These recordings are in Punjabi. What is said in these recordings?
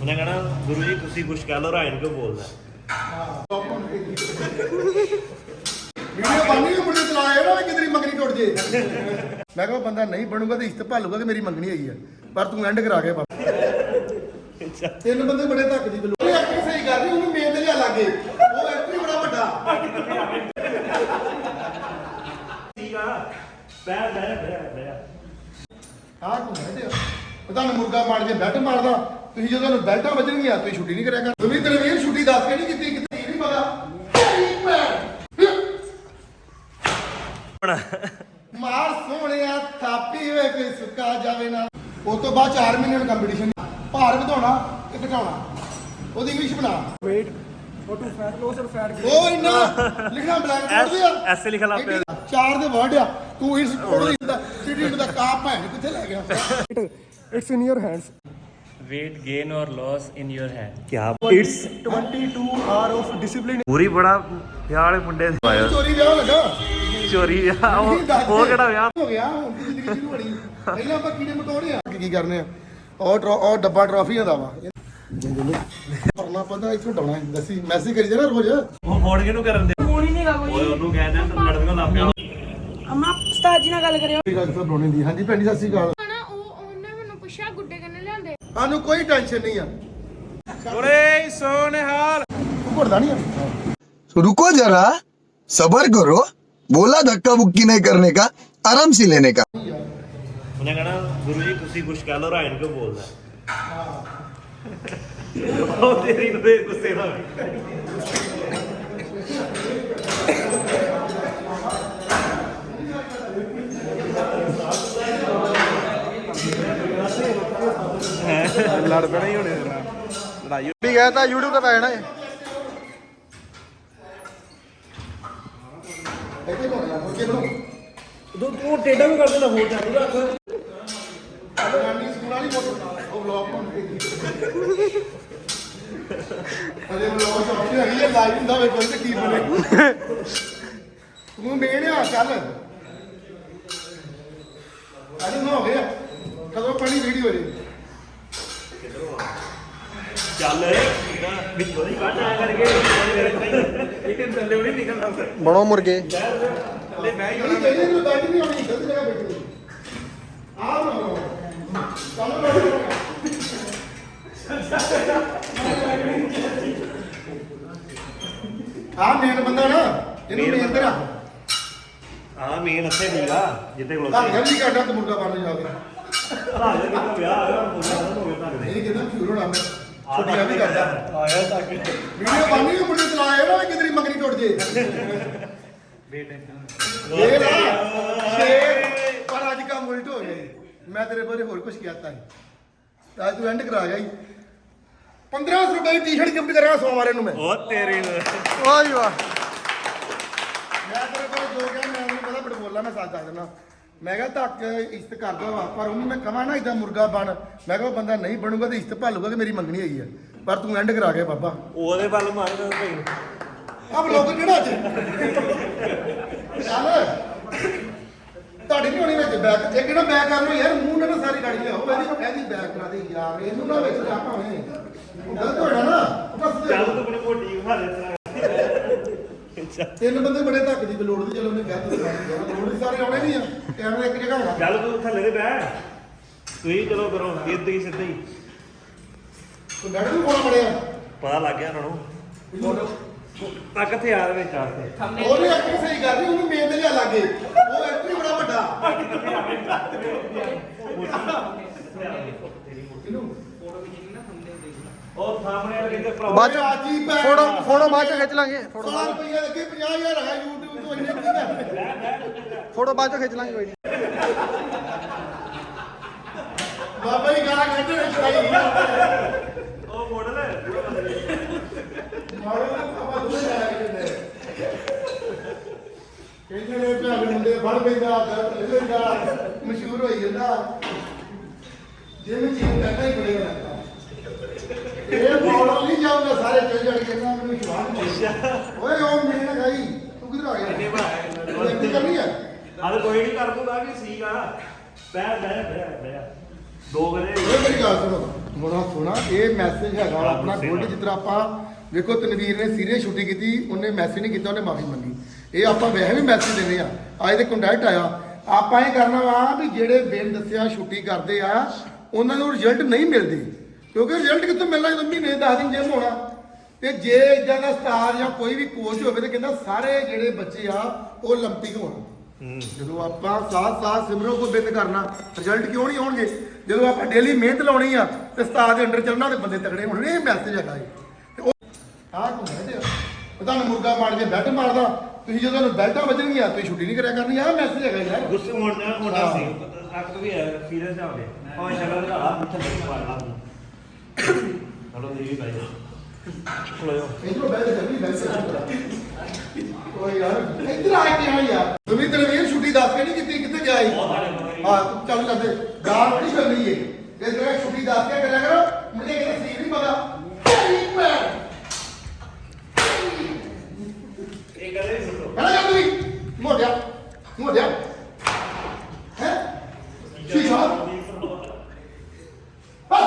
ਉਹਨੇ ਕਹਣਾ ਗੁਰੂ ਜੀ ਤੁਸੀਂ ਕੁਝ ਕਹਿ ਲੋ ਰਾਇਨ ਕਿਉਂ ਬੋਲਦਾ? ਵੀਡੀਓ ਬਾਨੀ ਵੀ ਮੁੰਡੇ ਚਲਾਏ ਨਾ ਕਿਦਰੀ ਮੰਗਣੀ ਟੁੱਟ ਜੇ। ਮੈਂ ਕਿਹਾ ਉਹ ਬੰਦਾ ਨਹੀਂ ਬਣੂਗਾ ਤੇ ਇਸਤ ਭਾਲੂਗਾ ਕਿ ਮੇਰੀ ਮੰਗਣੀ ਆਈ ਆ। ਪਰ ਤੂੰ ਐਂਡ ਕਰਾ ਗਿਆ ਬਾਬਾ ਤਿੰਨ ਬੰਦੇ ਬੜੇ ਧੱਕ ਦੀ ਬਲੂ ਐਕਟਿੰਗ ਸਹੀ ਕਰ ਰਹੀ ਉਹਨੂੰ ਮੇਨ ਤੇ ਲਿਆ ਲਾਗੇ। ਉਹ ਐਕਟਰ ਹੀ ਬੜਾ ਵੱਡਾ। ਠੀਕ ਆ। ਬੈ ਬੈ ਬੈ ਬੈ ਆਹ ਕੋ ਬੈਠੇ ਆ ਉਹ ਤੁਹਾਨੂੰ ਮੁਰਗਾ ਮਾਰ ਕੇ ਬੈਟ ਮਾਰਦਾ। ਤੁਸੀਂ ਜਦੋਂ ਨੂੰ ਬੈਲਟਾਂ ਵੱਜਣਗੀਆਂ ਤੁਸੀਂ ਛੁੱਟੀ ਨਹੀਂ ਕਰਿਆ ਕਰ। ਤੁਸੀਂ ਤੇਰੇ ਵੀਰ ਛੁੱਟੀ ਦੱਸ ਕੇ ਨਹੀਂ ਕੀਤੀ ਕਿਤੇ ਨਹੀਂ ਪਤਾ। ਤੇਰੀ ਭੈਣ। ਮਾਰ ਸੋਹਣਿਆ ਥਾਪੀ ਵੇ ਕੋਈ ਸੁੱਕਾ ਜਾਵੇ ਨਾ ਉਸ ਤੋਂ ਬਾਅਦ 4 ਮਹੀਨੇ ਨੂੰ ਕੰਪੀਟੀਸ਼ਨ ਭਾਰ ਵਧਾਉਣਾ ਤੇ ਘਟਾਉਣਾ। ਉਹਦੀ ਇੰਗਲਿਸ਼ ਬਣਾ। Weight or to fat loss or fat gain. ਉਹ ਇੰਨਾ ਲਿਖਣਾ ਬਲੈਕ ਬੋਰਡ ਤੇ ਆ ਐਸੇ ਲਿਖ ਲਾ ਪਿਆ। ਚਾਰ ਦੇ ਵਰਡ ਆ। ਤੂੰ ਇਸ ਥੋੜੀ ਦਾ ਸਿਟੀ ਦਾ ਕਾਪ ਭੈਣ ਕਿੱਥੇ ਲੈ ਗਿਆ? It's in your hands. Weight gain or loss in your hand. Ki 22 hour of discipline. ਪੂਰੀ ਬੜਾ ਵਿਆਹ ਵਾਲੇ ਮੁੰਡੇ ਦੇ ਪਾਇਆ ਚੋਰੀ ਵਿਆਹ ਲੱਗਾ ਚੋਰੀ ਵਿਆਹ ਉਹ ਉਹ ਕਿਹੜਾ ਵਿਆਹ ਹੋ ਗਿਆ ਹੁਣ ਤਾਂ ਜ਼ਿੰਦਗੀ ਸ਼ੁਰੂ ਹੋਣੀ ਪਹਿਲਾਂ ਆਪਾਂ ਕੀੜੇ ਮਟੋੜੇ ਆ ਕੀ ਕਰਨੇ ਆ ਟਰੋ- ਉਹ ਡੱਬਾ ਟਰਾਫੀਆਂ ਦਾ ਵਾ ਪਰਨਾ ਪਤਾ ਇੱਥੋਂ ਡਾਉਣਾ ਦੱਸੀ ਮੈਸੇਜ ਕਰੀ ਜਾਣਾ ਰੋਜ਼ ਉਹ ਫੋਨ ਕਿਹਨੂੰ ਕਰਨ ਦੇ? ਫੋਨ ਹੀ ਨਹੀਂ ਗਾ ਕੋਈ। ਓਏ ਉਹਨੂੰ ਕਹਿੰਦੇ ਤਾਂ ਲੜਨ ਲੱਗ ਪਿਆ। ਅਮਾ ਉਸਤਾਦ ਜੀ ਨਾਲ ਗੱਲ ਕਰਿਓ। ਗੱਲ ਤਾਂ ਬਣਾਉਣੀ ਦੀ। ਹਾਂਜੀ ਭੈਣ ਜੀ ਸਤਿ ਸ਼੍ਰੀ ਅਕਾਲ ਹਨਾ ਉਹ ਉਹਨੇ ਮੈਨੂੰ ਪੁੱਛਿਆ ਗੁੱਡੇ ਕਿੰਨੇ ਲਿਆਂਦੇ ਸਾਨੂੰ ਕੋਈ ਟੈਨਸ਼ਨ ਨਹੀਂ ਆ ਓਰੇ ਸੋਨੇਹਾਲ ਤੂੰ ਘੁੱਟਦਾ ਨਹੀਂ ਆ रुको जरा सबर करो बोला धक्का बुक्की नहीं करने का आराम से लेने का ਉਹਨੇ ਕਹਣਾ ਗੁਰੂ ਜੀ ਤੁਸੀਂ ਕੁਝ ਕਹਿ ਲੋ ਰਾਇਨ ਕਿਉਂ ਬੋਲਦਾ ਉਹ ਤੇਰੀ ਨੂੰ ਦੇ ਗੁੱਸੇ ਨਾਲ ਲੜ ਪੈਣਾ ਹੀ ਹੋਣੇ ਨਾਲ ਲੜਾਈ ਵੀ ਗਿਆ ਤਾਂ YouTube ਤੇ ਪੈਣਾ ਹੈ ਇੱਥੇ ਕੋਣਾ ਮੁਰਗੇ ਬਣਾਓ ਤੂੰ ਤੂੰ ਟੇਡਾ ਵੀ ਕਰ ਦੇਣਾ ਹੋਰ ਚਾਹੀਦਾ ਰੱਖ। ਨਾਨੀ ਸਕੂਲ ਵਾਲੀ ਫੋਟੋ ਉਹ ਵਲੌਗ ਬਣ ਕੇ ਅਰੇ ਵਲੌਗ ਚ ਆਪਸ਼ਨ ਹੈਗੀ ਹੈ ਲਾਈਵ ਹੁੰਦਾ ਵੇ ਕੋਈ ਤੇ ਕੀ ਬਣੇ। ਤੂੰ ਮੇੜਿਆ ਚੱਲ। ਅਰੇ ਨਾ ਹੋ ਗਿਆ ਕਦੋਂ ਪੜੀ ਵੀਡੀਓ ਜੀ ਚੱਲ। ਵਿੱਚੋਂ ਦੀ ਕੱਢ ਆਇਆ ਕਰਕੇ ਇੱਕ ਥੱਲੇ ਵੀ ਨਿਕਲਦਾ ਬਣੋ ਮੁਰਗੇ। ਨਹੀਂ ਚਾਹੀਦੇ ਨੂੰ ਬੈਠ ਨਹੀਂ ਆਉਣੀ ਗਲਤ ਜਗ੍ਹਾ ਬੈਠੀ ਆ ਨਾ ਚੱਲ ਬੈਠੋ ਆ ਮੇਨ ਬੰਦਾ। ਨਾ ਇਹਨੂੰ ਮੇਨ ਤੇ ਰੱਖ। ਹਾਂ ਮੇਨ ਇੱਥੇ ਨਹੀਂਗਾ ਜਿੱਥੇ ਕੋਲ ਧਾਗਾ ਵੀ ਕਰਦਾ ਤੇ ਮੁਰਗਾ ਬਣ ਜਾ ਕੇ ਭਾਗ ਦੇ ਕਿਤੇ ਵਿਆਹ ਹੋਇਆ ਮੁੰਡਾ ਹੋ ਗਿਆ ਦੇ ਇਹ ਕਿਦਾਂ ਫਿਊਰ ਹੋਣਾ। ਮੈਂ ਛੁੱਟੀਆਂ ਵੀ ਕਰਦਾ। ਆਇਆ ਤੱਕ ਵੀਡੀਓ ਬਾਨੀ ਵੀ ਮੁੰਡੇ ਚਲਾਏ ਨਾ ਕਿਦਰੀ ਮੰਗਣੀ ਟੁੱਟ ਜੇ ਇਹ ਨਾ ਸ਼ੇਰ ਪਰ ਅੱਜ ਕੰਮ ਉਲਟ ਹੋ ਗਿਆ। ਮੈਂ ਤੇਰੇ ਬਾਰੇ ਹੋਰ ਕੁਝ ਕਹਿਤਾ ਹੈ ਤਾਂ ਤੂੰ ਐਂਡ ਕਰਾ ਗਿਆ ਜੀ। 1500 ਰੁਪਏ ਦੀ ਟੀ-ਸ਼ਰਟ ਗਿਫਟ ਕਰਾਂਗਾ ਸੋਮਵਾਰ ਨੂੰ ਮੈਂ। ਉਹ ਤੇਰੀ ਨੂੰ। ਵਾਹ ਜੀ ਵਾਹ। ਮੈਂ ਤੇਰੇ ਕੋਲ ਜੋ ਕਿਹਾ ਮੈਂ ਉਹਨੂੰ ਪਤਾ ਬੜ ਬੋਲਾਂ ਮੈਂ ਸੱਚ ਦੱਸ ਦਿੰਦਾ। ਮੈਂ ਕਿਹਾ ਤੱਕ ਇੱਜ਼ਤ ਕਰਦਾ ਵਾ ਪਰ ਉਹਨੂੰ ਮੈਂ ਕਹਾਂ ਨਾ ਇਦਾਂ ਮੁਰਗਾ ਬਣ। ਮੈਂ ਕਿਹਾ ਉਹ ਬੰਦਾ ਨਹੀਂ ਬਣੂਗਾ ਤੇ ਇੱਜ਼ਤ ਭਾਲੂਗਾ ਕਿ ਮੇਰੀ ਮੰਗਣੀ ਆਈ ਆ। ਪਰ ਤੂੰ ਐਂਡ ਕਰਾ ਗਿਆ ਬਾਬਾ। ਉਹਦੇ ਵੱਲ ਮਾਰਦਾ ਭਾਈ। ਆ ਬਲੌਗ ਕਿਹੜਾ ਅੱਜ? ਚੱਲ। ਤੁਹਾਡੀ ਨਹੀਂ ਹੋਣੀ ਵਿੱਚ ਬੈਕ ਇਹ ਕਿਹੜਾ ਬੈਕ ਕਰ ਲਓ ਯਾਰ ਮੂੰਹ ਨਾਲ ਨਾ ਸਾਰੀ ਗਾੜੀ ਲਿਆਓ। ਇਹਦੀ ਇਹਦੀ ਬੈਕ ਕਰਾ ਦੇ ਯਾਰ। ਇਹਨੂੰ ਨਾ ਵਿੱਚ ਜਾ ਭਾਵੇਂ। ਗਲਤ ਹੋਣਾ ਨਾ। ਬਸ ਚੱਲ ਤੂੰ ਆਪਣੀ ਮੋਟੀ ਖਾ ਲੈ ਤਿੰਨ ਬੰਦੇ ਬੜੇ ਧੱਕ ਦੀ ਲੋੜ ਦੀ ਚਲੋ ਉਹਨੇ ਕਹਿ ਦਿੱਤਾ ਲੋੜ ਸਾਰੇ ਆਉਣੇ ਨਹੀਂ ਆ। ਕੈਮਰਾ ਇੱਕ ਜਗ੍ਹਾ ਹੋਣਾ ਚੱਲ ਤੂੰ ਥੱਲੇ ਦੇ ਬਹਿ। ਤੁਸੀਂ ਚਲੋ ਕਰੋ ਇੱਦਾਂ ਹੀ ਸਿੱਧਾ ਹੀ। ਤੂੰ ਡੈਡ ਨੂੰ ਕੋਲ ਬੜਿਆ ਪਤਾ ਲੱਗ ਗਿਆ ਉਹਨਾਂ ਨੂੰ ਤੱਕ ਕਿੱਥੇ ਆ ਰਹੇ ਚਾਰ ਤੇ। ਉਹਨੇ ਐਕਟਿੰਗ ਸਹੀ ਕਰ ਰਹੀ ਉਹਨੂੰ ਮੇਨ ਤੇ ਲਿਆ ਲਾਗੇ। ਉਹ ਐਕਟਰ ਹੀ ਬੜਾ ਵੱਡਾ। ਉਹ ਸਾਹਮਣੇ ਵਾਲੇ ਕਿਤੇ ਭਰਾ ਬਾਅਦ ਚ ਫੋਟੋ ਫੋਟੋ ਬਾਅਦ ਚ ਖਿੱਚ ਲਾਂਗੇ ਫੋਟੋ 100 ਰੁਪਏ ਲੱਗੇ 50000 ਹੈ YouTube ਤੋਂ ਇੰਨੇ ਕੀ ਦਾ ਫੋਟੋ ਬਾਅਦ ਚ ਖਿੱਚ ਲਾਂਗੇ ਕੋਈ ਨਹੀਂ। ਬਾਬਾ ਜੀ ਗਾਣਾ ਕੱਢਣੇ ਚੜਾਈ ਉਹ ਮੋਡਲ ਮਾਰੋ ਨਾ ਪਾਪਾ ਦੂਰੇ ਜਾ ਕੇ ਦਿੰਦੇ ਕਹਿੰਦੇ ਨੇ ਭੈਣ ਮੁੰਡੇ ਫੜ ਪੈਂਦਾ ਦਰਦ ਲੈ ਲੈਂਦਾ ਮਸ਼ਹੂਰ ਹੋਈ ਜਾਂਦਾ। ਜਿਵੇਂ ਚੀਜ਼ ਕਰਨਾ ਹੀ ਪੜੇਗਾ ਇਹ ਮਾਡਲ ਨਹੀਂ ਜਾਊਗਾ ਸਾਰੇ ਚੱਲ ਜਾਣ ਕੇ ਨਾ ਮੈਨੂੰ ਵਿਸ਼ਵਾਸ ਨਹੀਂ ਓਏ ਉਹ ਮੇਰੇ ਨਾਲ ਗਈ ਤੂੰ ਕਿੱਧਰ ਆ ਗਿਆ? ਇਹ ਕਰਨੀ ਹੈ ਹਲ ਕੋਈ ਨਹੀਂ ਕਰ ਦੂੰਗਾ ਕਿ ਸੀਗਾ ਬਹਿ ਬਹਿ ਬਹਿ ਬਹਿ। ਦੋ ਵਜੇ ਓਏ ਮੇਰੀ ਗੱਲ ਸੁਣੋ। ਬੜਾ ਸੋਹਣਾ ਇਹ ਮੈਸੇਜ ਹੈਗਾ ਆਪਣਾ ਜਿਸ ਤਰ੍ਹਾਂ ਆਪਾਂ ਵੇਖੋ ਤਨਵੀਰ ਨੇ ਸੀਰੀਅਸ ਛੁੱਟੀ ਕੀਤੀ ਉਹਨੇ ਮੈਸੇਜ ਨਹੀਂ ਕੀਤਾ ਉਹਨੇ ਮਾਫੀ ਮੰਗੀ। ਇਹ ਆਪਾਂ ਵੈਸੇ ਵੀ ਮੈਸੇਜ ਦੇਣੇ ਆ। ਅੱਜ ਦੇ ਕੰਟੈਕਟ ਆਇਆ। ਆਪਾਂ ਇਹ ਕਰਨਾ ਵਾ ਵੀ ਜਿਹੜੇ ਬਿਨ ਦੱਸਿਆ ਛੁੱਟੀ ਕਰਦੇ ਆ ਉਹਨਾਂ ਨੂੰ ਰਿਜ਼ਲਟ ਨਹੀਂ ਮਿਲਦੇ। ਕਿਉਂਕਿ ਰਿਜ਼ਲਟ ਕਿੱਥੋਂ ਮਿਲਣਾ ਜਦੋਂ ਮਹੀਨੇ 10 ਦਿਨ ਜਿਮ ਹੋਣਾ ਤੇ ਜੇ ਇਦਾਂ ਦਾ ਸਟਾਰ ਜਾਂ ਕੋਈ ਵੀ ਕੋਚ ਹੋਵੇ ਤੇ ਕਹਿੰਦਾ ਸਾਰੇ ਜਿਹੜੇ ਬੱਚੇ ਆ ਉਹ 올림픽 ਹੋਣ ਜਦੋਂ ਆਪਾਂ ਸਾਥ ਸਾਥ ਸਿਮਰੋ ਕੋ ਬਿੰਦ ਕਰਨਾ ਰਿਜ਼ਲਟ ਕਿਉਂ ਨਹੀਂ ਆਉਣਗੇ ਜਦੋਂ ਆਪਾਂ ਡੇਲੀ ਮਿਹਨਤ ਲਾਉਣੀ ਆ ਤੇ ਉਸਤਾਦ ਦੇ ਅੰਡਰ ਚੱਲਣਾ ਤੇ ਬੰਦੇ ਤਗੜੇ ਹੋਣੇ ਇਹ ਮੈਸੇਜ ਹੈਗਾ ਇਹ ਤੇ ਉਹ ਆਹ ਕੋ ਹੈ ਉਹ ਤੁਹਾਨੂੰ ਮੁਰਗਾ ਮਾਰ ਕੇ ਬੈਟ ਮਾਰਦਾ ਤੁਸੀਂ ਜਦੋਂ ਤੁਹਾਨੂੰ ਬੈਲਟਾਂ ਵੱਜਣਗੀਆਂ ਤੁਸੀਂ ਛੁੱਟੀ ਨਹੀਂ ਕਰਿਆ ਕਰਨੀ ਆਹ ਮੈਸੇਜ ਹੈਗਾ ਯਾਰ ਗੁੱਸੇ ਹੋਣਾ ਹੋਣਾ ਸੀ ਅੱਕ ਵੀ ਹੈ ਸੀਰੀਅਸ ਜਾ ਹੋਵੇ ਉਹ ਸ਼ਕਲ ਦਾ ਹਾਲ ਪਿੱਛੇ ਨਹੀਂ ਮਾਰਨਾ ਹਲੋ ਦੇ ਵੀ ਭਾਈ ਕੋਲੋਂ ਇਧਰੋਂ ਬੈਠ ਜਲਦੀ ਬੈਠ ਓਏ ਯਾਰ ਇੱਧਰ ਆ ਕੇ ਆ ਯਾਰ ਤੁਸੀਂ ਤਨਵੀਰ ਛੁੱਟੀ ਦੱਸ ਕੇ ਨਹੀਂ ਕੀਤੀ ਕਿੱਥੇ ਗਿਆ ਸੀ? ਹਾਂ। ਤੂੰ ਚੱਲ ਕਰਦੇ ਗਾਲ ਬੜੀ ਚੱਲਣੀ ਏ? ਜੇ ਤੇਰਾ ਛੁੱਟੀ ਦੱਸ ਕੇ ਕਰਿਆ ਕਰੋ ਮੁੰਡੇ ਕਿਤੇ ਸੀ ਨਹੀਂ ਪਤਾ। ਤੇਰੀ ਭੈਣ। ਇਹ ਕਰੇ ਸੁਣੋ। ਕਹਿੰਦਾ ਜਾ ਤੂੰ ਮੋੜਿਆ ਮੋੜਿਆ ਹੈ? ਸ਼ੀਸ਼ਾ ਹਾਂ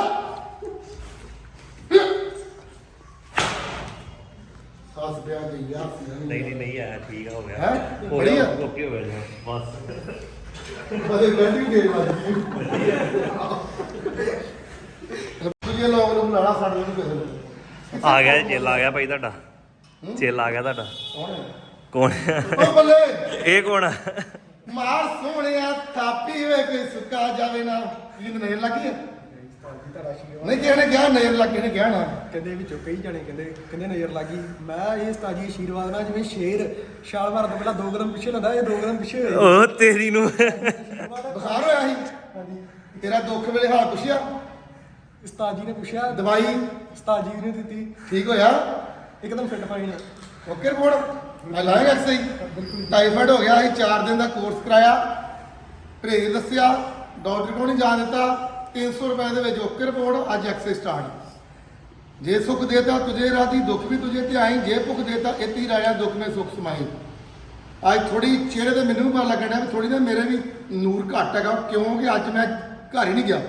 ਬਿਆ ਦੀ ਯਾਰ ਨਹੀਂ ਨਹੀਂ ਨਹੀਂ ਆਇਆ ਠੀਕ ਆ ਹੋ ਗਿਆ। ਹੈਂ? ਹੋ ਵਧੀਆ? ਗਿਆ ਓਕੇ ਹੋ ਗਿਆ ਜੀ, ਬਸ ਬਦੇ ਬੈਠੀ ਗੇਮ ਆ ਤੁਝੇ ਲੋਕ ਨੂੰ ਬੁਲਾਣਾ ਸਾਡੇ ਨੂੰ ਕਿਸੇ ਆ ਗਿਆ ਚੇਲ ਆ ਗਿਆ ਭਾਈ ਤੁਹਾਡਾ। ਚੇਲ ਆ ਗਿਆ ਤੁਹਾਡਾ। ਕੌਣ ਕੌਣ? ਹੈ? ਓ ਬੱਲੇ। ਇਹ ਕੌਣ ਆ? ਮਾਰ ਸੋਹਣਿਆ ਥਾਪੀ ਵੇ ਕੋਈ ਸੁੱਕਾ ਜਾਵੇ ਨਾ। ਇਹ ਨਜ਼ਰ ਲੱਗੀ। ਆ ਨਹੀਂ ਕਿਸੇ ਨੇ ਕਿਹਾ ਨਜ਼ਰ ਲੱਗ ਕਿਸੇ ਨੇ ਕਿਹਾ ਨਾ। ਕਹਿੰਦੇ ਵਿੱਚੋਂ ਕਈ ਜਣੇ ਕਹਿੰਦੇ ਕਹਿੰਦੇ ਨਜ਼ਰ ਲੱਗੀ ਮੈਂ ਇਹ ਉਸਤਾਦ ਜੀ ਆਸ਼ੀਰਵਾਦ ਨਾਲ ਜਿਵੇਂ ਸ਼ੇਰ ਛਾਲ ਮਾਰਨ ਤੋਂ ਪਹਿਲਾਂ 2 ਕਦਮ ਪਿੱਛੇ ਲੰਦਾ ਇਹ 2 ਕਦਮ ਪਿੱਛੇ ਹੋਏ। ਉਹ ਤੇਰੀ ਨੂੰ। ਬੁਖਾਰ ਹੋਇਆ ਸੀ? ਤੇਰਾ ਦੁੱਖ ਵੇਲੇ ਹਾਲ ਪੁੱਛਿਆ? ਉਸਤਾਦ ਜੀ ਨੇ ਪੁੱਛਿਆ ਦਵਾਈ? ਉਸਤਾਦ ਜੀ ਨੇ ਦਿੱਤੀ। ਠੀਕ ਹੋਇਆ? ਇੱਕਦਮ ਫਿੱਟ ਫਾਈਨ ਓਕੇ ਰਿਪੋਰਟ। ਮੈਂ ਲਾਏਗਾ ਸਹੀ ਟਾਈਫਾਇਡ ਹੋ ਗਿਆ ਸੀ 4 ਦਿਨ ਦਾ ਕੋਰਸ ਕਰਾਇਆ। ਪਰਹੇਜ਼ ਦੱਸਿਆ ਡਾਕਟਰ ਕੋਲ ਨਹੀਂ ਜਾਣ ਦਿੱਤਾ। 300 ਰੁਪਏ ਦੇ ਵਿੱਚ ਓਕੇ ਰਿਪੋਰਟ ਅੱਜ ਐਕਸਰਸਾਈਜ਼ ਸਟਾਰਟ ਜੇ ਸੁਖ ਦੇਤਾ ਤੁਝੇ ਰਾਤੀ ਦੁੱਖ ਵੀ ਤੁਝੇ ਤੇ ਆਈ ਜੇ ਭੁਖ ਦੇਤਾ ਇਤੀ ਰਾਇਆ ਦੁੱਖ ਮੇ ਸੁਖ ਸਮਾਈ ਅੱਜ ਥੋੜੀ ਚਿਹਰੇ ਤੇ ਮੈਨੂੰ ਵੀ ਪਤਾ ਲੱਗਣ ਵੀ ਥੋੜੀ ਨਾ ਮੇਰੇ ਵੀ ਨੂਰ ਘੱਟ ਹੈਗਾ। ਕਿਉਂਕਿ ਅੱਜ ਮੈਂ ਘਰ ਹੀ ਨਹੀਂ ਗਿਆ।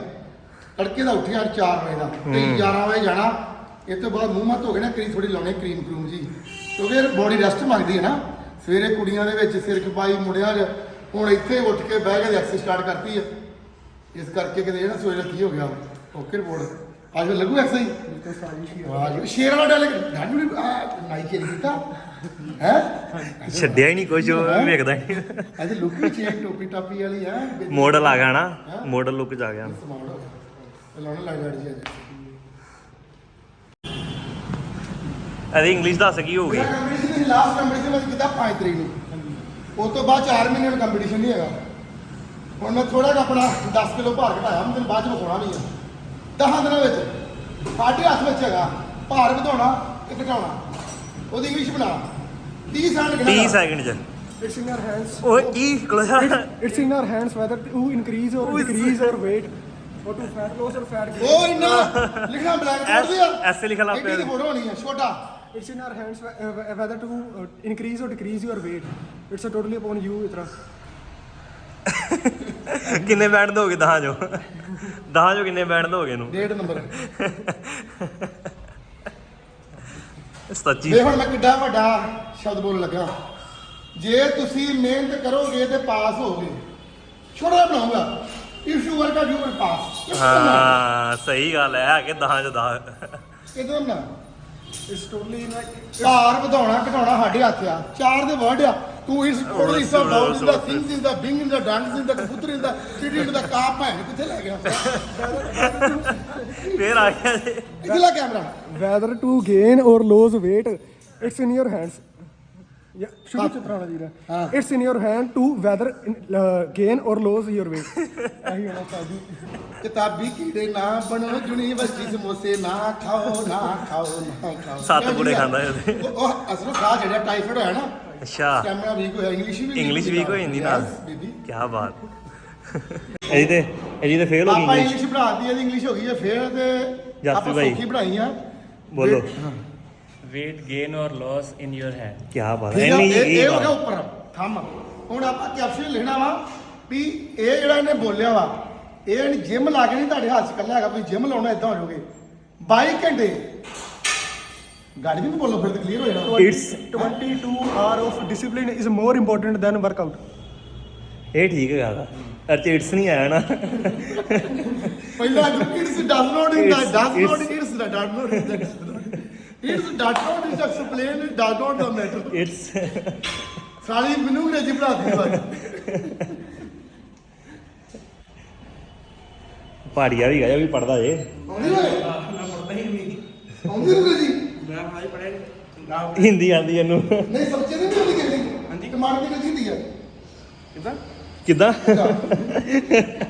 ਤੜਕੇ ਦਾ ਉੱਠਿਆ 4 ਵਜੇ ਦਾ। ਤੇ 11 ਵਜੇ ਜਾਣਾ। ਇਹ ਤੋਂ ਬਾਅਦ ਮੂੰਹ ਮੱਤ ਹੋ ਗਏ ਨਾ ਕਰੀ ਥੋੜੀ ਲਾਉਣੇ ਕਰੀਮ ਕਰੂਮ ਜੀ। ਕਿਉਂਕਿ ਇਹ ਬੋਡੀ ਰੈਸਟ ਮੰਗਦੀ ਹੈ ਨਾ। ਸਵੇਰੇ ਕੁੜੀਆਂ ਦੇ ਵਿੱਚ ਸਿਰ ਖਪਾਈ ਮੁੰਡਿਆਂ 'ਚ। ਹੁਣ ਇੱਥੇ ਉੱਠ ਕੇ ਬਹਿ ਕੇ ਐਕਸਰਸਾਈਜ਼ ਸਟਾਰਟ ਕਰਤੀ ਹੈ। ਇਸ ਕਰਕੇ ਕਿਤੇ ਇਹ ਨਾ ਸੋਚ ਕੀ ਹੋ ਗਿਆ ਓਕੇ ਰਿਪੋਰਟ ਅੱਜ ਫਿਰ ਲੱਗੂ ਵਾਹ ਜੀ ਸ਼ੇਰ ਵਾਲਾ ਡਾਲੇ ਗਾੜੀ ਨੂੰ ਨਾਈ ਕੇ ਕੀਤਾ। ਹੈ? ਛੱਡਿਆ ਹੀ ਨਹੀਂ ਕੁਝ ਵੇਖਦਾ ਹੀ। ਅੱਜ ਲੁੱਕ ਵੀ ਚੇਂਜ ਟੋਪੀ ਟਾਪੀ ਵਾਲੀ ਹੈ ਮਾਡਲ ਆ ਗਿਆ ਨਾ ਮਾਡਲ ਲੁੱਕ ਚ ਆ ਗਿਆ। ਲਾਉਣ ਲੱਗ ਜਾੜੀ ਜੀ ਅੱਜ। ਇਹਦੀ ਇੰਗਲਿਸ਼ ਦੱਸ ਕੀ ਹੋਊਗੀ ਮੇਰਾ ਕੰਪੀਟੀਸ਼ਨ ਲਾਸਟ ਕੰਪੀਟੀਸ਼ਨ ਮੈਂ ਕੀਤਾ 5 ਤਰੀਕ ਨੂੰ। ਉਸ ਤੋਂ ਬਾਅਦ 4 ਮਹੀਨੇ ਦਾ ਕੰਪੀਟੀਸ਼ਨ ਨਹੀਂ ਹੈਗਾ। ਹੁਣ ਮੈਂ ਥੋੜਾ ਜਿਹਾ ਆਪਣਾ 10 ਕਿਲੋ ਭਾਰ ਘਟਾਇਆ ਮੈਂ ਦਿਨ ਬਾਅਦ ਚ ਵਧਾਉਣਾ ਨਹੀਂ ਆ 10 ਦਿਨਾਂ ਵਿੱਚ ਸਾਡੇ ਹੱਥ ਵਿੱਚ ਹੈਗਾ ਭਾਰ ਵਧਾਉਣਾ ਤੇ ਘਟਾਉਣਾ ਉਹਦੀ ਇੰਗਲਿਸ਼ ਬਣਾ 30 ਸੈਕਿੰਡ 30 ਸੈਕਿੰਡ ਚ It's in our hands. ਓਏ ਕੀ ਕਲੋਸਾ It- It's in our hands whether to increase or decrease or weight or to fat loss or fat gain. ਉਹ ਇੰਨਾ ਲਿਖਣਾ ਬਲੈਕ ਬੋਰਡ ਵੀ ਆ ਐਸੇ ਲਿਖਣ ਲੱਗ ਪਿਆ। ਇਹਦੀ ਫੋਟੋ ਹੋਣੀ ਆ ਛੋਟਾ It's in our hands whe- uh, whether to uh, increase or decrease your weight. It's a totally upon you, Itra. ਕਿੰਨੇ ਬੈਂਡ ਦੋਗੇ? ਦਹਾਂ ਜੋ। ਦਹਾਂ ਜੋ ਕਿੰਨੇ ਬੈਂਡ ਦੋਗੇ ਨੂੰ ਡੇਢ ਨੰਬਰ। ਸੱਚੀ ਵੇ ਹੁਣ ਮੈਂ ਕਿੱਡਾ ਵੱਡਾ ਸ਼ਬਦ ਬੋਲਣ ਲੱਗਾ। ਜੇ ਤੁਸੀਂ ਮਿਹਨਤ ਕਰੋਗੇ ਤੇ ਪਾਸ ਹੋਗੇ ਛੋਟਾ ਬਣਾਉਂਗਾ। If you work out you will pass ਹਾਂ ਸਹੀ ਗੱਲ ਹੈ ਕਿ ਦਹਾਂ ਚ ਦਹਾਂ ਕਿਦੋਂ ਨਾ it's totally like ਭਾਰ ਵਧਾਉਣਾ ਘਟਾਉਣਾ ਸਾਡੇ ਹੱਥ ਆ। ਚਾਰ ਦੇ ਵਰਡ ਆ। ਤੂੰ ਇਸ ਟੋਟਲੀ ਸਭ ਇਨ ਦਾ ਥਿੰਗਸ ਇਨ ਦਾ ਬਿੰਗ ਇਨ ਦਾ ਡੰਗਸ ਇਨ ਦਾ ਕਬੂਤਰ ਇਨ ਦਾ ਇਨ ਦਾ ਕਾਪ ਭੈਣ ਕਿੱਥੇ ਲੈ ਗਿਆ? ਫੇਰ ਆ ਗਿਆ ਜੀ। ਇਧਰਲਾ camera? Whether to gain or lose weight in your hands. yeah ਸ਼ੁਰੂ ਚ ਤਰਾਉਣਾ ਜੀ ਹਾਂ। in your hand to whether in, uh, gain or lose your weight. ਇਹੀ ਹੋਣਾ ਸਾਡੀ ਕਿਤਾਬੀ ਕੀੜੇ ਨਾ ਬਣੋ ਯੂਨੀਵਰਸਿਟੀ ਸਮੋਸੇ ਨਾ ਖਾਓ ਨਾ ਖਾਓ ਨਾ ਖਾਓ ਸੱਤ ਪੂੜੇ ਖਾਂਦਾ ਇਹਦੇ। ਉਹ- ਅਸਲ ਖਾ ਜਿਹੜਾ ਟਾਈਫਾਇਡ ਹੋਇਆ ਨਾ ਅੱਛਾ ਕੈਮਰਾ ਵੀਕ ਹੋਇਆ ਇੰਗਲਿਸ਼ ਵੀ ਇੰਗਲਿਸ਼ ਵੀਕ ਹੋ ਜਾਂਦੀ ਨਾਲ baby। ਕੀ ਬਾਤ ਇਹਦੀ ਤੇ ਇਹਦੀ ਤੇ ਫੇਲ ਹੋ ਗਈ ਆਪਾਂ ਇੰਗਲਿਸ਼ ਇੰਗਲਿਸ਼ ਬਣਾਤੀ ਇਹਦੀ ਇੰਗਲਿਸ਼ ਹੋ ਗਈ ਹੈ ਫੇਰ ਤੇ ਜਾਸੂ ਆਪਾਂ। ਸੌਖੀ ਬਣਾਈ ਆ ਬੋਲੋ Weight gain or loss in your hand. ਕੀ ਬਾਤ ਠੀਕ ਹੈ ਆ ਇੰਨੀ ਇਹ ਜੀ ਇਹ ਹੋ ਗਿਆ ਉੱਪਰ। ਥੰਮ। ਹੁਣ ਆਪਾਂ ਕੈਪਸ਼ਨ ਲਿਖਣਾ ਵਾ ਵੀ ਇਹ ਜਿਹੜਾ ਇਹਨੇ ਬੋਲਿਆ ਵਾ ਇਹ ਨਹੀਂ ਜਿਮ ਲਾ ਕੇ ਨਹੀਂ ਤੁਹਾਡੇ ਹੱਥ 'ਚ ਇਕੱਲਾ ਹੈਗਾ ਤੁਸੀਂ ਜਿਮ ਲਾਉਣਾ ਇਦਾਂ ਹੋ ਜਾਓਗੇ। 22 ਘੰਟੇ। ਗਾੜੀ ਵੀ ਨੀ ਬੋਲੋ ਫਿਰ ਤਾਂ ਕਲੀਅਰ ਹੋ ਜਾਣਾ। It's 22 hour of discipline is more important than workout. ਇਹ ਠੀਕ ਹੈ ਗੱਲ ਅਰਚਿਟਸ ਨਹੀਂ ਆਇਆ ਨਾ। ਪਹਿਲਾਂ it's does not in the It's- does not it's- it's the does not in the it's does not is explain it does not the matter. It's ਸਾਲੀ ਮੈਨੂੰ ਅੰਗਰੇਜ਼ੀ ਪੜਾਤੀ ਬਾਅਦ ਪਹਾੜੀਆ ਵੀ ਗਿਆ ਵੀ ਪੜਦਾ ਏ ਆਉਂਦੀ ਓਏ ਆਉਂਦੀ ਅੰਗਰੇਜ਼ੀ ਮੈਂ ਭਾਈ ਪੜਿਆ ਹਿੰਦੀ ਆਂਦੀ ਇਹਨੂੰ। ਨਹੀਂ ਸਬਜ਼ੀ ਨਹੀਂ ਆਉਂਦੀ ਕਿਹਦੀ ਹਾਂਜੀ। ਟਮਾਟਰ ਦੀ ਕਿਹਦੀ ਆ। ਕਿਦਾਂ? ਕਿੱਦਾਂ?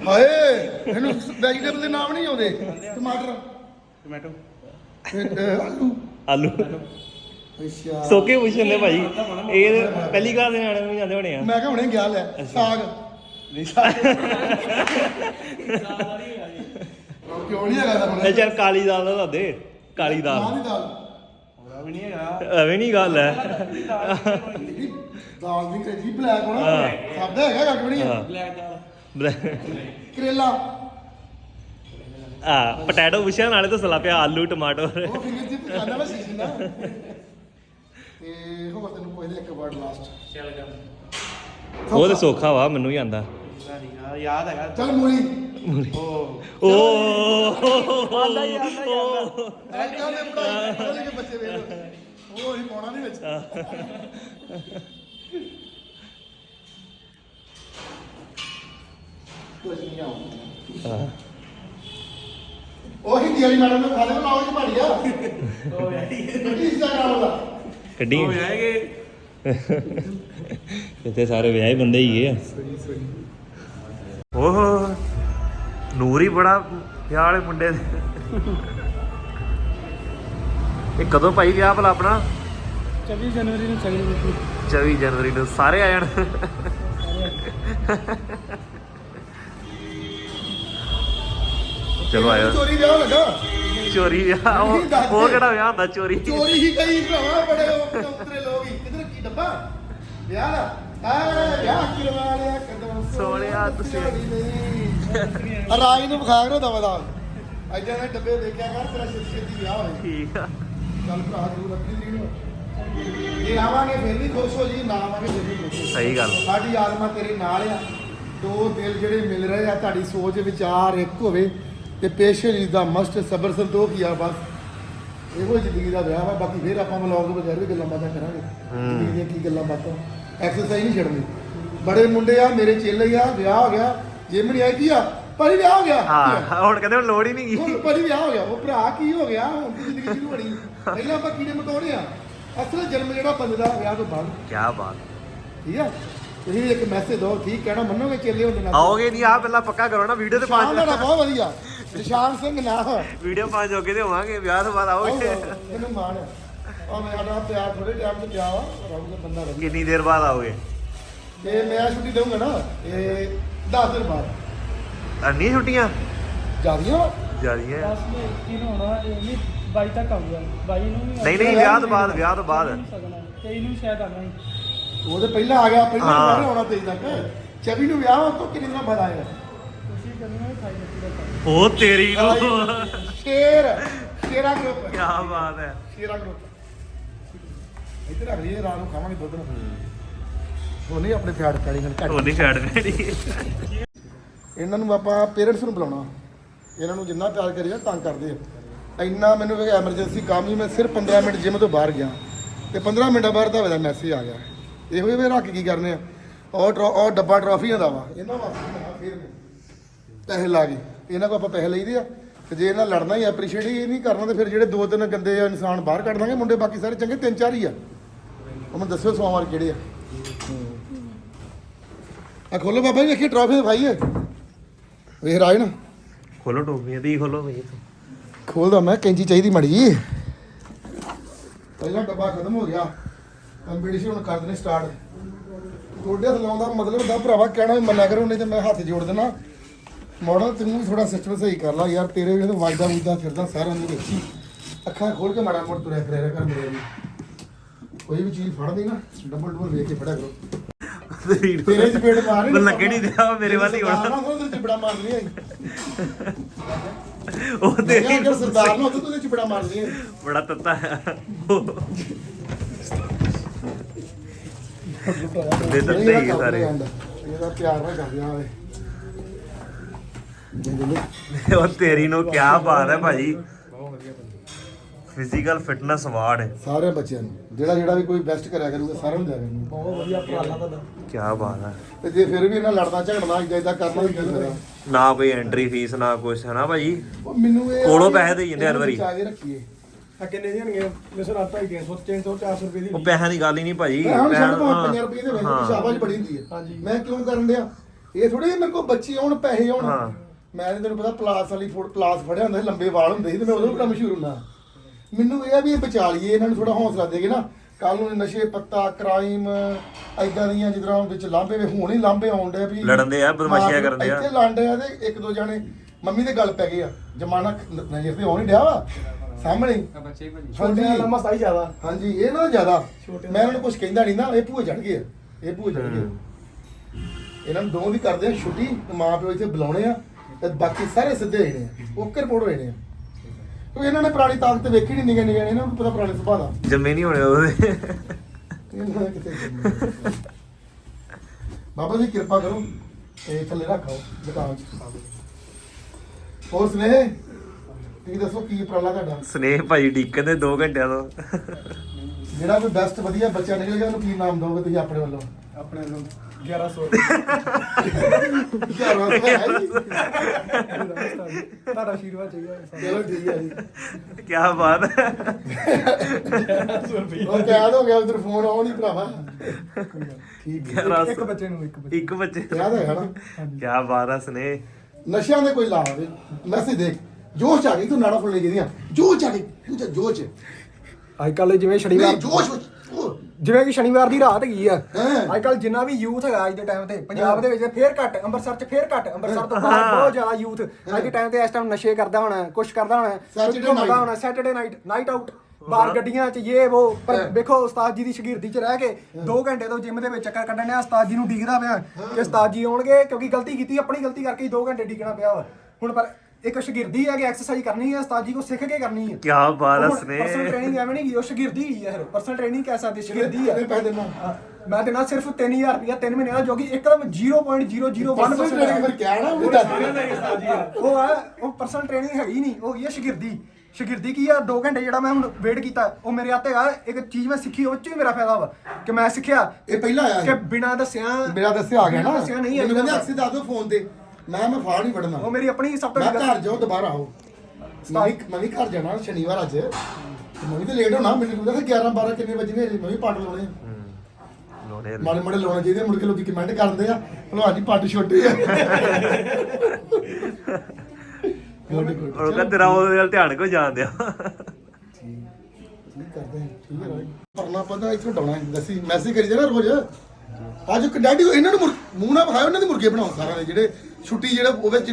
ਹਾਏ ਇਹਨੂੰ ਵੈਜੀਟੇਬਲ ਦੇ ਨਾਮ ਨਹੀਂ ਆਉਂਦੇ। ਟਮਾਟਰ। ਟੋਮੈਟੋ। ਆਲੂ। ਆਲੂ। ਅੱਛਾ। ਸੋਕੇ ਪੁੱਛਣ ਦੇ ਭਾਈ। ਇਹ ਪਹਿਲੀ ਗੱਲ ਦੇ ਨਿਆਣੇ ਨੂੰ ਜਾਂਦੇ ਹੋਣੇ ਆ। ਮੈਂ ਕਿਹਾ ਹੁਣੇ ਗਿਆ ਲੈ ਸਾਗ। ਨਹੀਂ ਸਾਗ। ਕਿਉਂ ਨਹੀਂ ਹੈਗਾ ਤਾਂ ਇਹ ਹੁਣ ਚੱਲ ਕਾਲੀ ਦਾਲ ਦਾ ਦੱਸ ਦੇ ਕਾਲੀ ਦਾਲ। ਮਾਂ ਦੀ ਦਾਲ। ਉਹਦਾ ਵੀ ਨਹੀਂ ਹੈਗਾ। ਐਵੇਂ ਨਹੀਂ ਗੱਲ ਹੈ। ਦਾਲ ਦੀ ਅੰਗਰੇਜ਼ੀ ਬਲੈਕ ਹੋਣਾ। ਹਾਂ। ਸਭ ਦਾ ਹੈਗਾ ਨਹੀਂ ਹਾਂ। ਬਲੈਕ ਦਾਲ। ਕਰੇਲਾ। ਆ ਪੋਟੈਟੋ ਪੁੱਛਿਆ ਨਾਲੇ ਤਾਂ ਸਲਾ ਪਿਆ ਆਲੂ ਟਮਾਟਰ ਉਹ ਫਿੰਗਰ ਦੀ ਪਛਾਣਾ ਨਾ ਸੀਜ਼ਨ ਨਾ। ਤੇ ਹੋਰ ਤੈਨੂੰ ਪੁੱਛਦੇ ਇੱਕ ਵਰਡ ਲਾਸਟ ਉਹ ਤੇ ਸੌਖਾ ਵਾ ਮੈਨੂੰ ਹੀ ਆਂਦਾ। ਯਾਦ ਹੈਗਾ। ਚੱਲ ਮੂਲੀ। ਉਹ ਓ। ਆਂਦਾ ਹੀ ਆਂਦਾ ਹੀ ਆਂਦਾ। ਅੱਜ ਕੱਲ੍ਹ ਦੇ ਪੜਾਈ ਲਿਖੇ ਬੱਚੇ ਵੇਖ ਉਹ ਹੀ ਪਾਉਣਾ ਨਹੀਂ ਵਿੱਚ। ਕੁਝ ਨਹੀਂ ਆਉਂਦਾ। ਹਾਂ। ਉਹ ਹਿੰਦੀ ਵਾਲੀ ਮੈਡਮ ਨੂੰ ਖਾਦੇ ਬਣਾਓ ਜੀ ਭਾੜੀਆ ਉਹ ਯਾਰੀ ਇੰਸਟਾਗ੍ਰਾਮ ਦਾ ਕੱਢੀ ਉਹ ਜਾਏਗੇ ਇੱਥੇ ਸਾਰੇ ਵਿਆਹੇ ਬੰਦੇ ਹੀ ਆ। ਓਹ ਨੂਰ ਹੀ ਬੜਾ ਵਿਆਹ ਵਾਲੇ ਮੁੰਡੇ ਦੇ ਇਹ ਕਦੋਂ ਭਾਈ ਵਿਆਹ ਭਲਾ ਆਪਣਾ? 24 ਜਨਵਰੀ ਨੂੰ ਚੱਲੀ ਦਿੱਤੀ 24 ਜਨਵਰੀ ਨੂੰ ਸਾਰੇ ਆ ਜਾਣ। ਚਲੋ ਆਇਓ ਚੋਰੀ ਵਿਆਹ ਲੱਗਾ। ਚੋਰੀ ਵਿਆਹ ਉਹ ਉਹ ਕਿਹੜਾ ਵਿਆਹ ਹੁੰਦਾ? ਚੋਰੀ। ਚੋਰੀ ਹੀ ਕਈ ਭਰਾਵਾ ਬੜੇ ਉਹ ਉਤਰੇ ਲੋਕ ਹੀ। ਕਿਧਰ ਕੀ ਡੱਬਾ? ਵਿਆਹ ਦਾ। ਆ ਵਿਆਹ ਕਰਵਾ ਲਿਆ ਕਦੋਂ ਸੋਹਣਿਆ ਤੁਸੀਂ। ਆ ਰਾਜ ਨੂੰ ਵਿਖਾ ਕਰੋ ਦਵਾ ਦਾ ਐਦਾਂ ਦੇ ਡੱਬੇ ਦੇਖਿਆ ਕਰ ਤੇਰਾ ਛੇਤੀ ਛੇਤੀ ਵਿਆਹ ਹੋਏ। ਠੀਕ ਆ। ਚੱਲ ਭਰਾ ਜਰੂਰ ਰੱਖੀ ਦੀ ਨੂੰ ਜੇ ਆਵਾਂਗੇ ਫਿਰ ਵੀ ਖੁਸ਼ ਹੋ ਜੀ ਨਾ ਆਵਾਂਗੇ ਫਿਰ ਵੀ ਖੁਸ਼ ਹੋ ਸਹੀ ਗੱਲ। ਸਾਡੀ ਆਤਮਾ ਤੇਰੇ ਨਾਲ ਆ। ਦੋ ਦਿਲ ਜਿਹੜੇ ਮਿਲ ਰਹੇ ਆ ਤੁਹਾਡੀ ਸੋਚ ਵਿਚਾਰ ਇੱਕ ਹੋਵੇ ਤੇ ਪੇਸ਼ੈਂਸ ਇਜ਼ ਦਾ ਮਸਟ ਸਬਰ ਸੰਤੋਖ ਹੀ ਆ ਬਸ। ਇਹੋ ਜ਼ਿੰਦਗੀ ਦਾ ਵਿਆਹ ਵਾ ਬਾਕੀ ਫਿਰ ਆਪਾਂ ਵਲੌਗ ਬਗੈਰ ਵੀ ਗੱਲਾਂ ਬਾਤਾਂ ਕਰਾਂਗੇ। ਜ਼ਿੰਦਗੀ ਦੀਆਂ ਕੀ ਗੱਲਾਂ ਬਾਤਾਂ। ਐਕਸਰਸਾਈਜ਼ ਨਹੀਂ ਛੱਡਣੀ। ਬੜੇ ਮੁੰਡੇ ਆ ਮੇਰੇ ਚੇਲੇ ਆ ਵਿਆਹ ਹੋ ਗਿਆ। ਜਿਮ ਨਹੀਂ ਆਈ ਕੀ ਆ? ਭਾਈ ਵਿਆਹ ਹੋ ਗਿਆ। ਹਾਂ ਹੁਣ ਕਹਿੰਦੇ ਲੋੜ ਹੀ ਨਹੀਂ ਗਈ। ਹੁਣ ਭਾਜੀ ਵਿਆਹ ਹੋ ਗਿਆ। ਉਹ ਭਰਾ ਕੀ ਹੋ ਗਿਆ? ਹੁਣ ਦੀ ਜ਼ਿੰਦਗੀ ਸ਼ੁਰੂ ਹੋਣੀ? ਪਹਿਲਾਂ ਆਪਾਂ ਕੀੜੇ ਮਟੋੜੇ ਆ। ਅਸਲ ਜਨਮ ਜਿਹੜਾ ਬੰਦੇ ਦਾ ਵਿਆਹ ਤੋਂ ਬਾਅਦ। ਕੀ ਬਾਤ। ਠੀਕ ਆ? ਤੁਸੀਂ ਇੱਕ ਮੈਸੇਜ ਦਿਓ ਠੀਕ ਕਹਿਣਾ ਮੰਨੋਗੇ ਚੇਲੇ ਹੁੰਦੇ ਨਾਲ? ਆਓਗੇ ਨਹੀਂ ਆ ਪਹਿਲਾਂ ਪੱਕਾ ਕਰੋ ਨਾ ਵੀਡੀਓ ਤੇ ਦਾ ਪੰਜ ਬਹੁਤ ਵਧੀਆ। ਨਿਸ਼ਾਨ ਸਿੰਘ ਨਾ ਹੋ। ਵੀਡੀਓ ਪੰਜ ਹੋ ਕੇ ਤੇ ਹੋਵਾਂਗੇ ਵਿਆਹ ਤੋਂ ਬਾਅਦ ਆਓਗੇ ਮੈਨੂੰ ਮਾਣ ਆ ਆ ਮੈਂ ਸਾਡਾ ਪਿਆਰ ਥੋੜੇ ਟਾਈਮ ਤੇ ਪਿਆ ਵਾ ਦਾ ਬੰਦਾ ਵਧੀਆ ਕਿੰਨੀ ਦੇਰ ਬਾਅਦ ਆਓਗੇ? ਤੇ ਮੈਂ ਛੁੱਟੀ ਦਊਂਗਾ ਨਾ ਇਹ 10 ਦਿਨ ਬਾਅਦ। ਅੰਨੀ ਛੁੱਟੀਆਂ? ਜਿਆਦੀਆਂ? ਜਾਰੀਆਂ 10 ਨੂੰ 21 ਨੂੰ ਹੋਣਾ ਇਹ ਵੀ 22 ਤੱਕ ਆਊਗਾ। 22 ਨੂੰ ਨਹੀਂ ਨਹੀਂ ਵਿਆਹ ਤੋਂ ਬਾਅਦ ਵਿਆਹ ਤੋਂ ਬਾਅਦ। 23 ਨੂੰ ਸ਼ਾਇਦ ਆਣਾ ਹੀ। ਉਹ ਤੇ ਪਹਿਲਾਂ ਆ ਗਿਆ ਪਹਿਲਾਂ ਹਾਂ। ਆਉਣਾ ਤੇਜ ਤੱਕ। 24 ਨੂੰ ਵਿਆਹ ਹੋ ਤੋਂ ਕਿੰਨੇ ਦਿਨਾਂ ਬਾਅਦ ਆਏਗਾ ਉਹ ਤੇਰੀ ਨੂੰ ਸ਼ੇਰ ਸ਼ੇਰਾ ਗਰੁੱਪ। ਕੀ ਬਾਤ ਹੈ। ਸ਼ੇਰਾ ਗਰੁੱਪ। ਇੱਧਰ ਰੱਖ ਲਈਏ ਰਾਤ ਨੂੰ ਖਾਵਾਂਗੇ ਦੁੱਧ ਨੂੰ। ਉਹ ਨਹੀਂ ਆਪਣੇ ਫੈਟ ਕਾਲੀ ਨਾਲ ਘੱਟ। ਉਹ ਨਹੀਂ ਫੈਟ ਪੈਣੀ। ਇਹਨਾਂ ਨੂੰ ਆਪਾਂ ਪੇਰੈਂਟਸ ਨੂੰ ਬੁਲਾਉਣਾ। ਇਹਨਾਂ ਨੂੰ ਜਿੰਨਾ ਪਿਆਰ ਕਰੀਏ ਤੰਗ ਕਰਦੇ ਆ। ਇੰਨਾ ਮੈਨੂੰ ਐਮਰਜੈਂਸੀ ਕੰਮ ਹੀ ਮੈਂ ਸਿਰਫ 15 ਮਿੰਟ ਜਿਮ ਤੋਂ ਬਾਹਰ ਗਿਆ। ਤੇ 15 ਮਿੰਟਾਂ ਬਾਅਦ ਦਾ ਮੈਸੇਜ ਆ ਗਿਆ। ਇਹੋ ਹੀ ਵੇ ਰੱਖ ਕੀ ਕਰਨੇ ਆ? ਉਹ ਟਰੋ- ਉਹ ਡੱਬਾ ਟਰਾਫੀਆਂ ਦਾ ਵਾ। ਇਹਨਾਂ ਵਾਸਤੇ ਮੈਂ ਫਿਰ ਪੈਸੇ ਲਾ ਗਏ ਇਹਨਾਂ ਕੋ ਆਪਾਂ ਪੈਸੇ ਲਈਦੇ ਆ। ਤੇ ਜੇ ਇਹਨਾਂ ਲੜਨਾ ਹੀ ਐਪਰੀਸ਼ੀਏਟ ਹੀ ਨਹੀਂ ਕਰਨਾ ਤੇ ਫਿਰ ਜਿਹੜੇ ਦੋ ਤਿੰਨ ਗੰਦੇ ਇਨਸਾਨ ਬਾਹਰ ਕੱਢ ਦਾਂਗੇ ਮੁੰਡੇ ਬਾਕੀ ਸਾਰੇ ਚੰਗੇ ਤਿੰਨ ਚਾਰ ਹੀ ਆ। ਉਹ ਮੈਨੂੰ ਦੱਸਿਓ ਸੋਮਵਾਰ ਕਿਹੜੇ ਆ। ਆ ਖੋਲੋ ਬਾਬਾ ਜੀ ਵੇਖੀ ਟਰਾਫੀ ਦਿਖਾਈਏ। ਵੇਖ ਰਾਜ ਨਾ ਖੋਲੋ ਟੋਪੀਆਂ ਦੀ ਖੋਲੋ ਬਈ ਖੋਲਦਾ ਮੈਂ ਕੈਂਚੀ ਚਾਹੀਦੀ ਮੜੀ ਜੀ ਪਹਿਲਾ ਡੱਬਾ ਖਤਮ ਹੋ ਗਿਆ। ਕੰਪੀਟੀਸ਼ਨ ਹੁਣ ਕਰ ਦੇਣੇ ਸਟਾਰਟ ਗੋਡੇ ਹੱਥ ਲਾਉਣ ਦਾ ਮਤਲਬ ਹੁੰਦਾ ਭਰਾਵਾ ਕਹਿਣਾ ਵੀ ਮੰਨਿਆ ਕਰੋ ਨਹੀਂ ਤੇ ਮੈਂ ਹੱਥ ਜੋੜ ਦੇਣਾ ਮਾਡਲ ਤੈਨੂੰ ਵੀ ਥੋੜਾ ਸਿਸਟਮ ਸਹੀ ਕਰ ਲਾ ਯਾਰ ਤੇਰੇ ਵੀ ਤਾਂ ਵਾਜਦਾ ਵੂਜਦਾ ਫਿਰਦਾ ਸਾਰਿਆਂ ਨੂੰ ਦੇਖੀ। ਅੱਖਾਂ ਖੋਲ ਕੇ ਮਾੜਾ ਮੋੜ ਤੁਰਿਆ ਫਿਰਿਆ ਕਰ ਮੇਰੇ ਵੀ। ਕੋਈ ਵੀ ਚੀਜ਼ ਫੜਦੀ ਨਾ ਡਬਲ ਡਬਲ ਵੇਖ ਕੇ ਫੜਿਆ ਕਰੋ। ਤੇਰੇ ਚ ਪੇੜ ਮਾਰ ਮੈਨੂੰ ਲੱਗੇ ਨਹੀਂ ਦਿਆ ਮੇਰੇ ਵੱਲ ਹੀ ਹੋਣਾ। ਹੋਣਾ ਚਪੜਾ ਮਾਰਨੀ ਹੈ ਉਹ ਤੇਰੀ ਅਗਰ ਸਰਦਾਰ ਨਾ ਹੁੰਦਾ ਤੂੰ ਚਪੜਾ ਮਾਰਨੀ ਹੈ ਬੜਾ ਤੱਤਾ ਹੈ ਦੇ ਤੱਤੇ ਹੀ ਸਾਰੇ। ਇਹਦਾ ਪਿਆਰ ਨਾਲ ਕਰਦੇ ਆ ਉਹ ਤੇਰੀ ਨੂੰ ਕਿਆ ਬਾਤ ਹੈ ਭਾਜੀ। ਫਿਜ਼ੀਕਲ ਫਿਟਨੈਸ ਅਵਾਰਡ ਸਾਰੇ ਬੱਚਿਆਂ ਨੂੰ। ਜਿਹੜਾ ਜਿਹੜਾ ਵੀ ਕੋਈ ਬੈਸਟ ਕਰਿਆ ਕਰੂਗਾ ਸਾਰਿਆਂ ਨੂੰ ਕਰੂਗਾ ਬਹੁਤ ਵਧੀਆ ਪ੍ਰਾਲਾ ਤੁਹਾਡਾ ਕਿਆ ਬਾਤ ਹੈ। ਤੇ ਜੇ ਫਿਰ ਵੀ ਇਹਨਾਂ ਲੜਨਾ ਝਗੜਨਾ ਇਦਾਂ ਇਦਾਂ ਕਰਨਾ ਵੀ ਕੀ ਫਾਇਦਾ ਨਾ ਕੋਈ ਐਂਟਰੀ ਫੀਸ ਨਾ ਕੁਛ ਹੈ ਨਾ ਭਾਜੀ? ਉਹ ਮੈਨੂੰ ਇਹ ਕੋਲੋਂ ਪੈਸੇ ਦੇਈ ਜਾਂਦੇ ਹਰ ਵਾਰੀ। ਕੇ ਰੱਖੀਏ। ਆ ਕਿੰਨੇ ਦੀਆਂ ਹੋਣਗੀਆਂ? ਮੇਰੇ ਨਾਲ 250 300 400 ਰੁਪਏ ਦੀ ਉਹ ਪੈਸਿਆਂ ਦੀ ਗੱਲ ਹੀ ਨਹੀਂ ਭਾਜੀ। ਮੈਂ ਹੁਣ ਛੱਡ ਪਾਂ ਹਾਂ, 5 ਰੁਪਏ ਦੇ ਵਿੱਚ ਹਾਂ। ਸ਼ਾਬਾਸ਼ ਬੜੀ ਹੁੰਦੀ ਹੈ। ਹਾਂਜੀ। ਮੈਂ ਕਿਉਂ ਕਰਨ ਡਿਆ? ਇਹ ਥੋੜੀ ਮੇਰੇ ਕੋਲ ਬੱਚੇ ਆਉਣ ਪੈਸੇ ਆਉਣ ਹਾਂ। ਮੈਂ ਤਾਂ ਤੈਨੂੰ ਪਤਾ ਪਲਾਸ ਵਾਲੀ ਫੋਟ ਪਲਾਸ ਫੜਿਆ ਹੁੰਦਾ ਸੀ ਲੰਬੇ ਵਾਲ ਹੁੰਦੇ ਸੀ ਤੇ ਮੈਂ ਉਦੋਂ ਵੀ ਬੜਾ ਮਸ਼ਹੂਰ ਹੁੰਦਾ ਮੈਨੂੰ ਇਹ ਆ ਵੀ ਇਹ ਬਚਾ ਲਈਏ ਇਹਨਾਂ ਨੂੰ ਥੋੜਾ ਹੌਸਲਾ ਦੇਗੇ ਨਾ। ਕੱਲ ਨੂੰ ਇਹ ਨਸ਼ੇ ਪੱਤਾ ਕ੍ਰਾਈਮ ਐਦਾਂ ਦੀਆਂ ਜਿੱਦਾਂ ਵਿੱਚ ਲਾਂਭੇ ਵੇ ਹੁਣ ਹੀ ਲਾਂਭੇ ਆਉਣ ਡੇ ਵੀ ਲੜਨ ਦੇ ਆ, ਬਦਮਾਸ਼ੀਆਂ ਕਰਨ ਦੇ ਆ। ਇੱਥੇ ਲੜਨ ਆ ਤੇ ਇੱਕ ਦੋ ਜਾਣੇ ਮੰਮੀ ਦੇ ਗੱਲ ਪੈ ਗਏ ਆ। ਜਮਾਨਾ ਨਜ਼ਰ ਤੇ ਆਉਣ ਹੀ ਡਿਆ ਵਾ। ਸਾਹਮਣੇ। ਛੋਟੇ ਦਾ ਲੰਮਾ ਸਾਈ ਜ਼ਿਆਦਾ। ਹਾਂਜੀ ਇਹ ਨਾ ਜ਼ਿਆਦਾ। ਮੈਂ ਇਹਨਾਂ ਨੂੰ ਕੁਝ ਕਹਿੰਦਾ ਨਹੀਂ ਨਾ ਇਹ ਭੂਏ ਚੜ ਗਏ ਆ। ਇਹ ਭੂਏ ਚੜ ਗਏ ਇਹਨਾਂ ਨੂੰ ਦੋਵਾਂ ਦੀ ਕਰਦੇ ਆ ਛੁੱਟੀ ਤੇ ਮਾਂ ਪਿਓ ਇੱਥੇ ਬੁਲਾਉਣੇ ਆ। ਤੇ ਬਾਕੀ ਸਾਰੇ ਸਿੱਧੇ ਹੋਏ ਨੇ। ਓਕੇ ਰਿਪੋਰਟ ਹੋਏ ਨੇ। ਕਿਉਂਕਿ ਇਹਨਾਂ ਨੇ ਪੁਰਾਣੀ ਤਾਕਤ ਵੇਖੀ ਨਹੀਂ ਨਿਗਾਹ ਨਿਗਾਹ ਇਹਨਾਂ ਨੂੰ ਪਤਾ ਪੁਰਾਣੇ ਸੁਭਾਅ ਦਾ। ਜੰਮੇ ਨਹੀਂ ਹੋਣੇ ਉਹਦੇ। ਇਹਨਾਂ ਨੇ ਕਿਤੇ ਜੰਮੇ। ਬਾਬਾ ਜੀ ਕਿਰਪਾ ਕਰੋ ਇਹ ਥੱਲੇ ਰੱਖੋ ਦੁਕਾਨ 'ਚ ਹੋਰ ਸਨੇਹ? ਤੁਸੀਂ ਦੱਸੋ ਕੀ ਉਪਰਾਲਾ ਤੁਹਾਡਾ? ਸਨੇਹ ਭਾਜੀ ਡੀਕਨ ਦੇ 2 ਘੰਟਿਆਂ ਤੋਂ। ਜਿਹੜਾ ਕੋਈ ਬੈਸਟ ਵਧੀਆ ਬੱਚਾ ਨਿਕਲ ਗਿਆ ਉਹਨੂੰ ਕੀ ਨਾਮ ਦੋਗੇ ਤੁਸੀਂ ਆਪਣੇ ਵੱਲੋਂ? ਆਪਣੇ ਨੂੰ 1100 ਘਰ ਵਾਸਤੇ ਹੈ ਜੀ। ਤੁਹਾਡਾ ਆਸ਼ੀਰਵਾਦ ਚਾਹੀਦਾ ਸਾਨੂੰ। ਚਲੋ ਠੀਕ ਹੈ ਜੀ। ਕਿਆ ਬਾਤ ਹੈ। ਉਹ ਕੈਦ ਹੋ ਗਿਆ ਉਧਰ ਫੋਨ ਆਉਣ ਹੀ ਭਰਾਵਾ। ਠੀਕ ਹੈ। ਗਿਆਰਾਂ ਇੱਕ ਸੌ- ਬੱਚੇ ਨੂੰ ਇੱਕ ਬੱਚੇ ਇੱਕ ਬੱਚੇ ਯਾਦ ਹੈਗਾ ਨਾ ਕਿਆ ਬਾਤ ਹੈ ਸਨੇਹ। ਨਸ਼ਿਆਂ ਦੇ ਕੋਈ ਲਾ ਹੋਵੇ ਮੈਸੇਜ ਦੇਖ ਜੋਸ਼ ਆ ਗਈ ਤੂੰ ਨਾੜਾ ਫੁੱਲਣੇ ਚਾਹੀਦੀਆਂ ਜੋਸ਼ ਆ ਗਈ। ਤੂੰ ਤਾਂ ਜੋਸ਼ ਅੱਜ ਕੱਲ ਜਿਵੇਂ ਨਹੀਂ ਸ਼ਨੀਵਾਰ ਜੋਸ਼ ਵਿੱਚ। ਜਿਵੇਂ ਕਿ ਸ਼ਨੀਵਾਰ ਦੀ ਰਾਤ ਹੈਗੀ ਆ। ਹਾਂ। ਅੱਜ ਕੱਲ ਜਿੰਨਾ ਵੀ ਯੂਥ ਹੈਗਾ ਅੱਜ ਦੇ ਟਾਈਮ ਤੇ ਪੰਜਾਬ ਦੇ ਵਿੱਚ ਫੇਰ ਘੱਟ ਅੰਮ੍ਰਿਤਸਰ ਚ ਫੇਰ ਘੱਟ ਅੰਮ੍ਰਿਤਸਰ ਤੋਂ ਬਾਹਰ ਬਹੁਤ ਜ਼ਿਆਦਾ ਯੂਥ ਅੱਜ ਦੇ ਟਾਈਮ ਤੇ ਇਸ ਟਾਈਮ ਨਸ਼ੇ ਕਰਦਾ ਹੋਣਾ ਕੁਛ ਕਰਦਾ ਹੋਣਾ Saturday ਘੁੰਮਦਾ night। ਹੋਣਾ ਸੈਟਰਡੇ ਨਾਈਟ ਨਾਈਟ ਆਊਟ ਬਾਹਰ ਗੱਡੀਆਂ 'ਚ ਇਹ ਉਹ ਪਰ ਵੇਖੋ ਉਸਤਾਦ ਜੀ ਦੀ ਸ਼ਗਿਰਦੀ 'ਚ ਰਹਿ ਕੇ 2 ਘੰਟੇ ਤੋਂ ਜਿਮ ਦੇ ਵਿੱਚ ਚੱਕਰ ਕੱਢਣ ਡਿਆ ਉਸਤਾਦ ਜੀ ਨੂੰ ਡੀਕਦਾ ਪਿਆ। ਕਿ ਉਸਤਾਦ ਜੀ ਆਉਣਗੇ ਕਿਉਂਕਿ ਗਲਤੀ ਕੀਤੀ ਆਪਣੀ ਗਲਤੀ ਕਰਕੇ 2 ਘੰਟੇ ਡੀਕਣਾ ਪਿਆ ਵਾ। ਹੁਣ ਪਰ ਇੱਕ ਸ਼ਗਿਰਦੀ ਹੈ ਕਿ ਐਕਸਰਸਾਈਜ਼ ਕਰਨੀ ਹੈ ਉਸਤਾਦ ਜੀ ਕੋ ਸਿੱਖ ਕੇ ਕਰਨੀ ਹੈ ਕਿਆ ਬਾਤ ਹੈ ਪਰਸਨਲ ਸਨੇਹ ਟ੍ਰੇਨਿੰਗ ਐਵੇਂ ਨਹੀਂ ਗਈ ਉਹ ਸ਼ਗਿਰਦੀ ਹੀ ਹੈ ਪਰਸਨਲ ਟ੍ਰੇਨਿੰਗ ਕਹਿ ਸਕਦੇ ਸ਼ਗਿਰਦੀ ਹੈ ਪੈਸੇ ਦੇਣਾ? ਹਾਂ, ਮੈਂ ਦੇਣਾ ਸਿਰਫ 3000 ਰੁਪਇਆ 3 ਮਹੀਨੇ ਦਾ ਜੋ ਕਿ ਇੱਕਦਮ 0.001% ਪਰਸਨਲ ਟ੍ਰੇਨਿੰਗ ਫਿਰ ਕਿਹਾ ਨਾ ਉਹ ਦੱਸ ਉਹ ਹੈ ਉਹ ਪਰਸਨਲ ਟ੍ਰੇਨਿੰਗ ਹੈਗੀ ਨਹੀਂ ਉਹ ਹੈਗੀ ਹੈ ਸ਼ਗਿਰਦੀ। ਸ਼ਗਿਰਦੀ ਕੀ ਆ? 2 ਘੰਟੇ ਜਿਹੜਾ ਮੈਂ ਹੁਣ ਵੇਟ ਕੀਤਾ ਉਹ ਮੇਰੇ ਹੱਥ ਹੈਗਾ ਇੱਕ ਚੀਜ਼ ਮੈਂ ਸਿੱਖੀ ਉਹ ਚ ਹੀ ਮੇਰਾ ਫਾਇਦਾ ਵਾ ਕਿ ਮੈਂ ਸਿੱਖਿਆ। ਇਹ ਪਹਿਲਾਂ ਆਇਆ ਕਿ ਸੀ ਬਿਨਾਂ ਦੱਸਿਆ ਮੇਰਾ ਦੱਸਿਆ ਆ ਗਿਆ ਨਾ। ਬਿਨਾਂ ਦੱਸਿਆ ਨਹੀਂ ਮੈਨੂੰ ਕਹਿੰਦੇ ਆਇਆ ਅਕਸੀ ਦੱਸ ਦਿਓ ਫੋਨ ਤੇ। ਮੈਂ ਮੈਂ ਫਾੜ ਨਹੀਂ ਵੜਨਾ ਉਹ ਮੇਰੀ ਆਪਣੀ ਸਭ ਤੋਂ ਮੈਂ ਵੱਡੀ ਘਰ ਜਾਓ ਦੁਬਾਰਾ ਆਓ। ਮੈਂ ਵੀ ਮੈਂ ਵੀ ਘਰ ਜਾਣਾ ਸ਼ਨੀਵਾਰ ਅੱਜ। ਤੇ ਮੈਂ ਵੀ ਤੇ ਲੇਟ ਹੋਣਾ ਮੈਨੂੰ ਕਹਿੰਦਾ 11 12 ਕਿੰਨੇ ਵਜੇ ਨੇ ਮੈਂ ਵੀ ਪੱਟ ਲਾਉਣੇ ਆ। ਲੋੜੇ ਮਾੜੇ ਮਾੜੇ ਲਾਉਣੇ ਚਾਹੀਦੇ ਆ, ਮੁੜ ਕੇ ਲੋਕੀ ਕਮੈਂਟ ਕਰਦੇ ਆ ਭਲਵਾਨ ਜੀ ਪੱਟ ਛੋਟੀ ਆ। ਗੁੱਡ ਗੁੱਡ ਉਹ ਕਹਿੰਦਾ ਤੇਰਾ ਉਹਦੇ ਵੱਲ ਧਿਆਨ ਕਿਉਂ ਜਾਂਦੇ ਆ ਠੀਕ ਕਰਦੇ ਆ, ਠੀਕ ਹੈ ਪਰਨਾ ਪਤਾ ਇੱਥੋਂ ਡਾਉਣਾ ਹੈ, ਦੱਸੀ ਮੈਸੇਜ ਕਰੀ ਜਾਣਾ ਰੋਜ਼। ਅੱਜ ਕੰਡੈਂਟ ਇਹਨਾਂ ਨੂੰ ਮੁਰ- ਮੂੰਹ ਨਾ ਵਿਖਾਓ ਇਹਨਾਂ ਦੇ ਮੁਰਗੇ ਬਣਾਓ ਸਾਰਿਆਂ ਦੇ ਜਿਹੜੇ ਛੁੱਟੀ ਜਿਹੜਾ ਉਹ ਵਿੱਚ